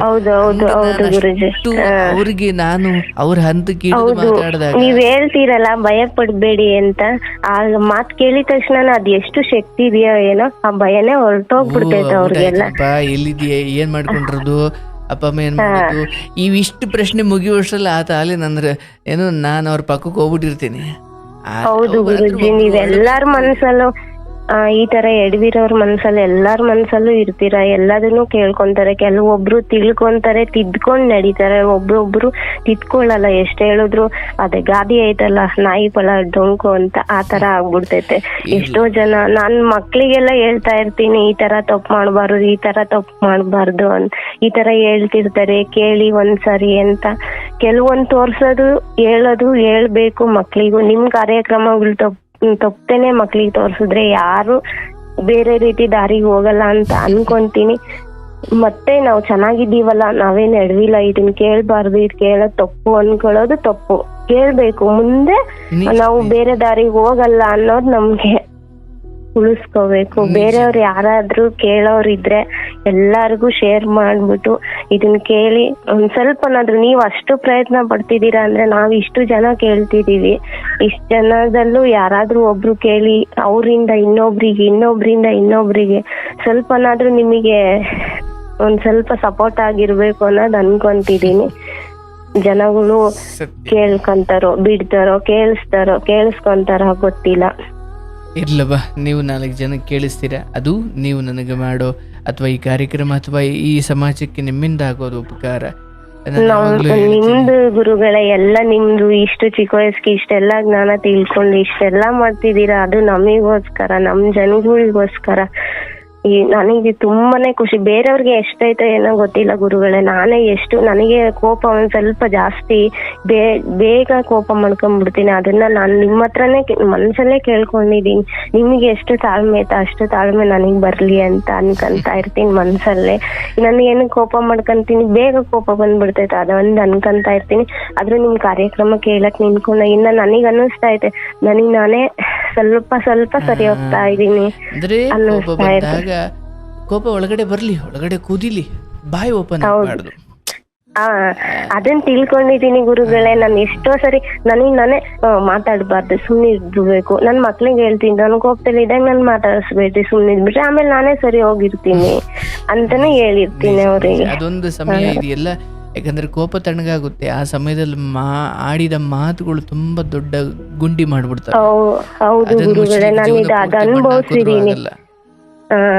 ಅವ್ರಿಗೆ ನಾನು ಅವ್ರ ಹಂತಕ್ಕೆ ಮಾತಾಡ್ದಾಗ ನೀವ್ ಹೇಳ್ತೀರಲ್ಲ ಭಯ ಪಡ್ಬೇಡಿ ಅಂತ. ಆ ಮಾತ್ ಕೇಳಿದ ತಕ್ಷಣ ಅದ್ ಎಷ್ಟು ಶಕ್ತಿ ಇದೆಯೋ ಏನೋ ಆ ಭಯನೇ ಹೊರಟೋಗ್ಬಿಡ್ತೈತೆ ಅವ್ರಿಗೆಲ್ಲ. ಎಲ್ಲಿದೆಯಾ ಏನ್ ಮಾಡ್ಕೊಂಡಿರೋದು? ಅಪ್ಪ ಅಮ್ಮ ಏನ್ ಮಾಡೋದು ಇವಿಷ್ಟು ಪ್ರಶ್ನೆ ಮುಗಿಯುವಷ್ಟರಲ್ಲಿ ಆತ ಅಲ್ಲಿ ನಂದ್ರೆ ಏನೋ ನಾನು ಅವ್ರ ಪಕ್ಕಕ್ಕೆ ಹೋಗ್ಬಿಟ್ಟಿರ್ತೀನಿ. ಹೌದು ಗುರುಜಿ ನೀವೆಲ್ಲಾರ ಮನ್ಸಲ್ಲೂ ಆ, ಈ ತರ ಎಡವಿರೋರ್ ಮನ್ಸಲ್ಲಿ ಎಲ್ಲಾರ್ ಮನ್ಸಲ್ಲೂ ಇರ್ತೀರಾ? ಎಲ್ಲದನ್ನು ಕೇಳ್ಕೊಂತಾರೆ. ಕೆಲವೊಬ್ರು ತಿಳ್ಕೊಂತಾರೆ ತಿದ್ಕೊಂಡ್ ನಡೀತಾರೆ. ಒಬ್ರೊಬ್ರು ತಿದ್ಕೊಳ್ಳಲ್ಲ ಎಷ್ಟ್ ಹೇಳಿದ್ರು ಅದೇ ಗಾದಿ ಐತಲ್ಲ ನಾಯಿ ಫಲ ಡೊಂಕು ಅಂತ ಆ ತರ ಆಗ್ಬಿಡ್ತೈತೆ. ಎಷ್ಟೋ ಜನ ನಾನ್ ಮಕ್ಳಿಗೆಲ್ಲ ಹೇಳ್ತಾ ಇರ್ತೀನಿ ಈ ತರ ತಪ್ಪು ಮಾಡ್ಬಾರ್ದು ಈ ತರ ತಪ್ಪು ಮಾಡ್ಬಾರ್ದು ಅಂತ ಈ ತರ ಹೇಳ್ತಿರ್ತಾರೆ ಕೇಳಿ ಒಂದ್ಸರಿ ಅಂತ. ಕೆಲವೊಂದ್ ತೋರ್ಸೋದು ಹೇಳೋದು ಹೇಳ್ಬೇಕು ಮಕ್ಳಿಗೂ. ನಿಮ್ ಕಾರ್ಯಕ್ರಮಗಳು ತಪ್ಪು ತಪ್ಪೇನೆ ಮಕ್ಳಿಗೆ ತೋರ್ಸಿದ್ರೆ ಯಾರು ಬೇರೆ ರೀತಿ ದಾರಿಗೆ ಹೋಗಲ್ಲ ಅಂತ ಅನ್ಕೊಂತೀನಿ. ಮತ್ತೆ ನಾವು ಚೆನ್ನಾಗಿದ್ದೀವಲ್ಲ ನಾವೇನ್ ಎಡವಿಲ್ಲ ಇದನ್ ಕೇಳ್ಬಾರ್ದು ಇದ್ ಕೇಳೋದ್ ತಪ್ಪು ಅನ್ಕೊಳ್ಳೋದು ತಪ್ಪು. ಕೇಳ್ಬೇಕು ಮುಂದೆ ನಾವು ಬೇರೆ ದಾರಿಗೆ ಹೋಗಲ್ಲ ಅನ್ನೋದು ನಮ್ಗೆ. ಉಳಿಸ್ಕೋಬೇಕು ಬೇರೆಯವ್ರು ಯಾರಾದ್ರೂ ಕೇಳೋರಿದ್ರೆ ಎಲ್ಲಾರ್ಗು ಶೇರ್ ಮಾಡ್ಬಿಟ್ಟು ಇದನ್ನ ಕೇಳಿ ಒಂದ್ ಸ್ವಲ್ಪನಾದ್ರೂ ನೀವು ಅಷ್ಟು ಪ್ರಯತ್ನ ಪಡ್ತಿದ್ದೀರಾ ಅಂದ್ರೆ ನಾವ್ ಇಷ್ಟು ಜನ ಕೇಳ್ತಿದೀವಿ ಇಷ್ಟು ಜನದಲ್ಲೂ ಯಾರಾದ್ರೂ ಒಬ್ರು ಕೇಳಿ ಅವರಿಂದ ಇನ್ನೊಬ್ರಿಗೆ ಇನ್ನೊಬ್ರಿಂದ ಇನ್ನೊಬ್ರಿಗೆ ಸ್ವಲ್ಪನಾದ್ರೂ ನಿಮಗೆ ಒಂದ್ ಸ್ವಲ್ಪ ಸಪೋರ್ಟ್ ಆಗಿರ್ಬೇಕು ಅನ್ನೋದು ಅನ್ಕೊಂತಿದೀನಿ ಜನಗಳು. ಕೇಳ್ಕೊಂತಾರೋ ಬಿಡ್ತಾರೋ ಕೇಳಿಸ್ತಾರೋ ಕೇಳಿಸ್ಕೊಂತಾರೋ ಗೊತ್ತಿಲ್ಲ. ಇರ್ಲವಾ ನೀವು ನಾಲ್ಕು ಜನ ಕೇಳಿಸ್ತೀರಾ? ಅದು ನೀವು ನನಗೆ ಮಾಡೋ ಅಥವಾ ಈ ಕಾರ್ಯಕ್ರಮ ಅಥವಾ ಈ ಸಮಾಜಕ್ಕೆ ನಿಮ್ಮಿಂದ ಆಗೋದು ಉಪಕಾರ. ನಿಮ್ದು ಗುರುಗಳೇ ಎಲ್ಲ ನಿಮ್ದು ಇಷ್ಟು ಚಿಕ್ಕ ವಯಸ್ಸಿಗೆ ಇಷ್ಟೆಲ್ಲ ಜ್ಞಾನ ತಿಳ್ಕೊಂಡು ಇಷ್ಟೆಲ್ಲ ಮಾಡ್ತಿದ್ದೀರಾ ಅದು ನಮಗೋಸ್ಕರ ನಮ್ ಜನಗಳಿಗೋಸ್ಕರ. ಈ ನನಗೆ ತುಂಬಾನೇ ಖುಷಿ. ಬೇರೆಯವ್ರಿಗೆ ಎಷ್ಟೈತೆ ಏನೋ ಗೊತ್ತಿಲ್ಲ ಗುರುಗಳೇ. ನಾನೇ ಎಷ್ಟು ನನಗೆ ಕೋಪ ಒಂದ್ ಸ್ವಲ್ಪ ಜಾಸ್ತಿ ಬೇ ಬೇಗ ಕೋಪ ಮಾಡ್ಕೊಂಡ್ಬಿಡ್ತೀನಿ. ಅದನ್ನ ನಾನು ನಿಮ್ಮ ಹತ್ರನೇ ಮನ್ಸಲ್ಲೇ ಕೇಳ್ಕೊಂಡಿದೀನಿ. ನಿಮ್ಗೆ ಎಷ್ಟು ತಾಳ್ಮೆ ಐತೆ ಅಷ್ಟು ತಾಳ್ಮೆ ನನಗ್ ಬರ್ಲಿ ಅಂತ ಅನ್ಕಂತ ಇರ್ತೀನಿ ಮನ್ಸಲ್ಲೇ. ನನಗೇನು ಕೋಪ ಮಾಡ್ಕೊಂತೀನಿ ಬೇಗ ಕೋಪ ಬಂದ್ಬಿಡ್ತೈತೆ ಅದೊಂದು ಅನ್ಕಂತ ಇರ್ತೀನಿ. ಆದ್ರೂ ನಿಮ್ ಕಾರ್ಯಕ್ರಮ ಕೇಳಕ್ ನಿಂತ್ಕೊಂಡ ಇನ್ನ ನನಗ್ ಅನ್ನಿಸ್ತಾ ಐತೆ. ನನಗ್ ನಾನೇ ಸ್ವಲ್ಪ ಸ್ವಲ್ಪ ಸರಿ ಹೋಗ್ತಾ ಇದೀನಿ ಅನ್ನಿಸ್ತಾ ಇರ್ತದೆ. ಕೋಪ ಒಳಗಡೆ ಬರ್ಲಿ ಒಳಗಡೆ ಕುದಿಲಿ ಬಾಯಿ ಓಪನ್ ಮಾಡಬಾರ್ದು. ಆ ಅದನ್ನ ತಿಳ್ಕೊಂಡಿದೀನಿ ಗುರುಗಳೇ ನಾನು ಎಷ್ಟೋ ಸರಿ ನನಗ್ ನಾನೇ ಮಾತಾಡಬಾರ್ದು ಸುಮ್ಮನೆ ಸುಮ್ನೆ ಇದ್ಬಿಡ್ಬೇಕು ನನ್ ಮಕ್ಳಿಗೆ ಹೇಳ್ತೀನಿ ನನ್ ಕೋಪದಲ್ಲಿ ಇದ್ದಾಗ ನಾನ್ ಮಾತಾಡಿಸ್ಬೇಡ್ರಿ ಸುಮ್ನೆ ಇದ್ಬಿಟ್ರೆ ಆಮೇಲೆ ನಾನೇ ಸರಿ ಹೋಗಿರ್ತೀನಿ ಅಂತಾನೆ ಹೇಳಿರ್ತೀನಿ ಅವ್ರಿಗೆ. ಅದೊಂದು ಸಮಯ ಇದೆಯಲ್ಲ ಯಾಕಂದ್ರೆ ಕೋಪ ತಣ್ಣಗಾಗುತ್ತೆ. ಆ ಸಮಯದಲ್ಲಿ ಮಾ ಆಡಿದ ಮಾತುಗಳು ತುಂಬಾ ದೊಡ್ಡ ಗುಂಡಿ ಮಾಡ್ಬಿಡ್ತಾರೆ ಹೌದು ಗುರುಗಳೇ ನಾನು ಇದು ಅನುಭವಿಸಿದೀನಿ.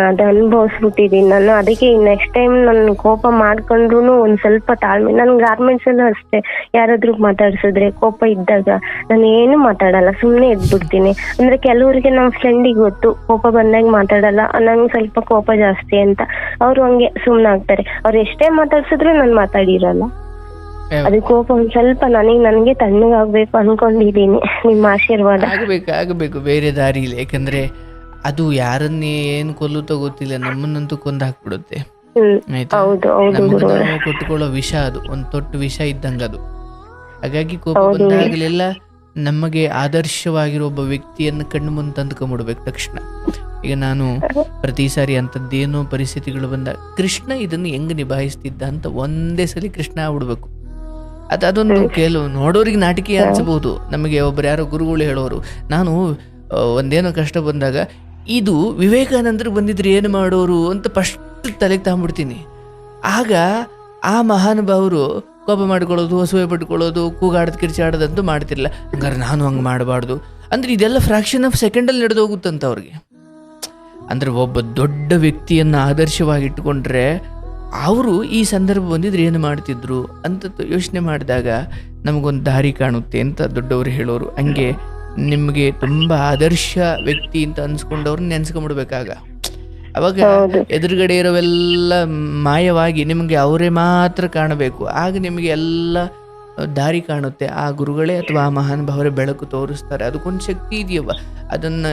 ಅದು ಅನುಭವಿಸ್ಬಿಟ್ಟಿದೀನಿ ನಾನು. ಅದಕ್ಕೆ ನೆಕ್ಸ್ಟ್ ಟೈಮ್ ನಾನು ಕೋಪ ಮಾಡ್ಕೊಂಡ್ರು ಒಂದ್ ಸ್ವಲ್ಪ ತಾಳ್ಮೆ. ನನ್ ಗಾರ್ಮೆಂಟ್ಸ್ ಅಲ್ಲೂ ಅಷ್ಟೇ. ಯಾರಾದ್ರೂ ಮಾತಾಡ್ಸಿದ್ರೆ ಕೋಪ ಇದ್ದಾಗ ನಾನು ಏನು ಮಾತಾಡಲ್ಲ ಸುಮ್ನೆ ಇದ್ಬಿಡ್ತೀನಿ. ಅಂದ್ರೆ ಕೆಲವರಿಗೆ ನಮ್ಮ ಫ್ರೆಂಡಿಗೆ ಗೊತ್ತು ಕೋಪ ಬಂದಾಗ ಮಾತಾಡಲ್ಲ ನಂಗೆ ಸ್ವಲ್ಪ ಕೋಪ ಜಾಸ್ತಿ ಅಂತ. ಅವ್ರು ಹಂಗೆ ಸುಮ್ನೆ ಆಗ್ತಾರೆ. ಅವ್ರು ಎಷ್ಟೇ ಮಾತಾಡ್ಸಿದ್ರು ನಾನು ಮಾತಾಡಿರಲ್ಲ. ಅದು ಕೋಪ ಒಂದ್ ಸ್ವಲ್ಪ ನನಗೆ ನನಗೆ ತಣ್ಣಗಾಗ್ಬೇಕು ಅನ್ಕೊಂಡಿದೀನಿ. ನಿಮ್ಮ ಆಶೀರ್ವಾದ. ಆಗಬೇಕು ಆಗಬೇಕು. ಬೇರೆ ದಾರಿ ಇಲ್ಲ ಯಾಕಂದ್ರೆ ಅದು ಯಾರನ್ನೇ ಏನು ಕೊಲ್ಲುತ್ತೋ ಗೊತ್ತಿಲ್ಲ. ನಮ್ಮನ್ನಂತೂ ಕೊಂದು ಹಾಕ್ಬಿಡುತ್ತೆ. ಆಯ್ತಾ? ನಮಗೆ ನಾವು ಕೊಟ್ಟುಕೊಳ್ಳೋ ವಿಷ ಅದು. ಒಂದು ತೊಟ್ಟು ವಿಷ ಇದ್ದಂಗ ಅದು. ಹಾಗಾಗಿ ಕೋಪ ಬಂದಾಗಲೆಲ್ಲ ನಮಗೆ ಆದರ್ಶವಾಗಿರೋ ಒಬ್ಬ ವ್ಯಕ್ತಿಯನ್ನು ಕಣ್ಣು ಮುಂದೆ ತಂದ್ಕೊಂಡ್ಬಿಡ್ಬೇಕು ತಕ್ಷಣ. ಈಗ ನಾನು ಪ್ರತಿ ಸಾರಿ ಅಂಥದ್ದೇನೋ ಪರಿಸ್ಥಿತಿಗಳು ಬಂದಾಗ ಕೃಷ್ಣ ಇದನ್ನು ಹೆಂಗ್ ನಿಭಾಯಿಸ್ತಿದ್ದ ಅಂತ ಒಂದೇ ಸಲ ಕೃಷ್ಣ ಆಗ್ಬಿಡ್ಬೇಕು. ಅದು ಅದೊಂದು ಕೆಲವು ನೋಡೋರಿಗೆ ನಾಟಕೀಯ ಅನ್ಸಬಹುದು. ನಮಗೆ ಒಬ್ಬರು ಯಾರೋ ಗುರುಗಳು ಹೇಳೋರು ನಾನು ಒಂದೇನೋ ಕಷ್ಟ ಬಂದಾಗ ಇದು ವಿವೇಕಾನಂದರು ಬಂದಿದ್ರೆ ಏನು ಮಾಡೋರು ಅಂತ ಫಸ್ಟ್ ತಲೆಗೆ ತಗೊಂಡ್ಬಿಡ್ತೀನಿ ಆಗ ಆ ಮಹಾನುಭಾವರು ಕೋಪ ಮಾಡ್ಕೊಳ್ಳೋದು ಹಸುವೆ ಪಟ್ಕೊಳ್ಳೋದು, ಕೂಗಾಡೋದು ಕಿರ್ಚಾಡೋದಂತೂ ಮಾಡ್ತಿರಲಿಲ್ಲ. ಹಂಗಾರೆ ನಾನು ಹಂಗೆ ಮಾಡಬಾರ್ದು. ಅಂದ್ರೆ ಇದೆಲ್ಲ ಫ್ರ್ಯಾಕ್ಷನ್ ಆಫ್ ಸೆಕೆಂಡಲ್ಲಿ ನಡೆದು ಹೋಗುತ್ತಂತ ಅವ್ರಿಗೆ. ಅಂದ್ರೆ ಒಬ್ಬ ದೊಡ್ಡ ವ್ಯಕ್ತಿಯನ್ನು ಆದರ್ಶವಾಗಿ ಇಟ್ಕೊಂಡ್ರೆ ಅವರು ಈ ಸಂದರ್ಭ ಬಂದಿದ್ರೆ ಏನು ಮಾಡ್ತಿದ್ರು ಅಂತ ಯೋಚನೆ ಮಾಡಿದಾಗ ನಮಗೊಂದು ದಾರಿ ಕಾಣುತ್ತೆ ಅಂತ ದೊಡ್ಡವರು ಹೇಳೋರು. ಹಂಗೆ ನಿಮಗೆ ತುಂಬಾ ಆದರ್ಶ ವ್ಯಕ್ತಿ ಅಂತ ಅನ್ಸ್ಕೊಂಡವ್ರನ್ನ ನೆನ್ಸ್ಕೊಂಡ್ಬಿಡ್ಬೇಕಾಗ ಅವಾಗ ಎದುರುಗಡೆ ಇರೋವೆಲ್ಲ ಮಾಯವಾಗಿ ನಿಮಗೆ ಅವರೇ ಮಾತ್ರ ಕಾಣಬೇಕು. ಆಗ ನಿಮಗೆ ಎಲ್ಲ ದಾರಿ ಕಾಣುತ್ತೆ. ಆ ಗುರುಗಳೇ ಅಥವಾ ಆ ಮಹಾನುಭಾವರೇ ಬೆಳಕು ತೋರಿಸ್ತಾರೆ. ಅದಕ್ಕೊಂದು ಶಕ್ತಿ ಇದೆಯವ್ವ. ಅದನ್ನ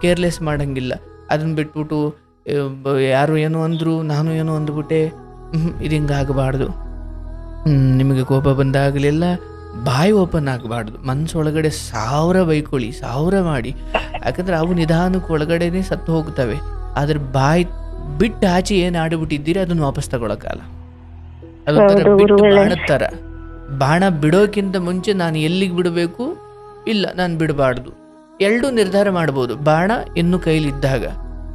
ಕೇರ್ಲೆಸ್ ಮಾಡಂಗಿಲ್ಲ. ಅದನ್ನ ಬಿಟ್ಬಿಟ್ಟು ಯಾರು ಏನು ಅಂದ್ರು ನಾನು ಏನು ಅಂದ್ಬಿಟ್ಟೆ ಹ್ಮ್, ಇದು ಹಿಂಗಾಗಬಾರ್ದು. ಹ್ಮ್ ನಿಮಗೆ ಕೋಪ ಬಂದಾಗಲೆಲ್ಲ ಬಾಯಿ ಓಪನ್ ಆಗಬಾರ್ದು. ಮನಸ್ಸೊಳಗಡೆ ಸಾವಿರ ಬೈಕೊಳ್ಳಿ ಸಾವಿರ ಮಾಡಿ. ಯಾಕಂದ್ರೆ ಅವು ನಿಧಾನಕ್ಕೆ ಒಳಗಡೆನೆ ಸತ್ತು ಹೋಗ್ತವೆ. ಆದ್ರೆ ಬಾಯಿ ಬಿಟ್ಟು ಆಚೆ ಏನು ಆಡಿಬಿಟ್ಟಿದ್ದೀರಿ ಅದನ್ನ ವಾಪಸ್ ತಗೊಳಕ್ಕಾಗಲ್ಲ. ಅದೊಂಥರ ಬಿಟ್ಟು ಬಾಣತ್ತಾರ ಬಾಣ ಬಿಡೋಕ್ಕಿಂತ ಮುಂಚೆ ನಾನು ಎಲ್ಲಿಗೆ ಬಿಡಬೇಕು? ಇಲ್ಲ ನಾನು ಬಿಡಬಾರ್ದು. ಎರಡೂ ನಿರ್ಧಾರ ಮಾಡ್ಬೋದು. ಬಾಣ ಇನ್ನು ಕೈಲಿದ್ದಾಗ.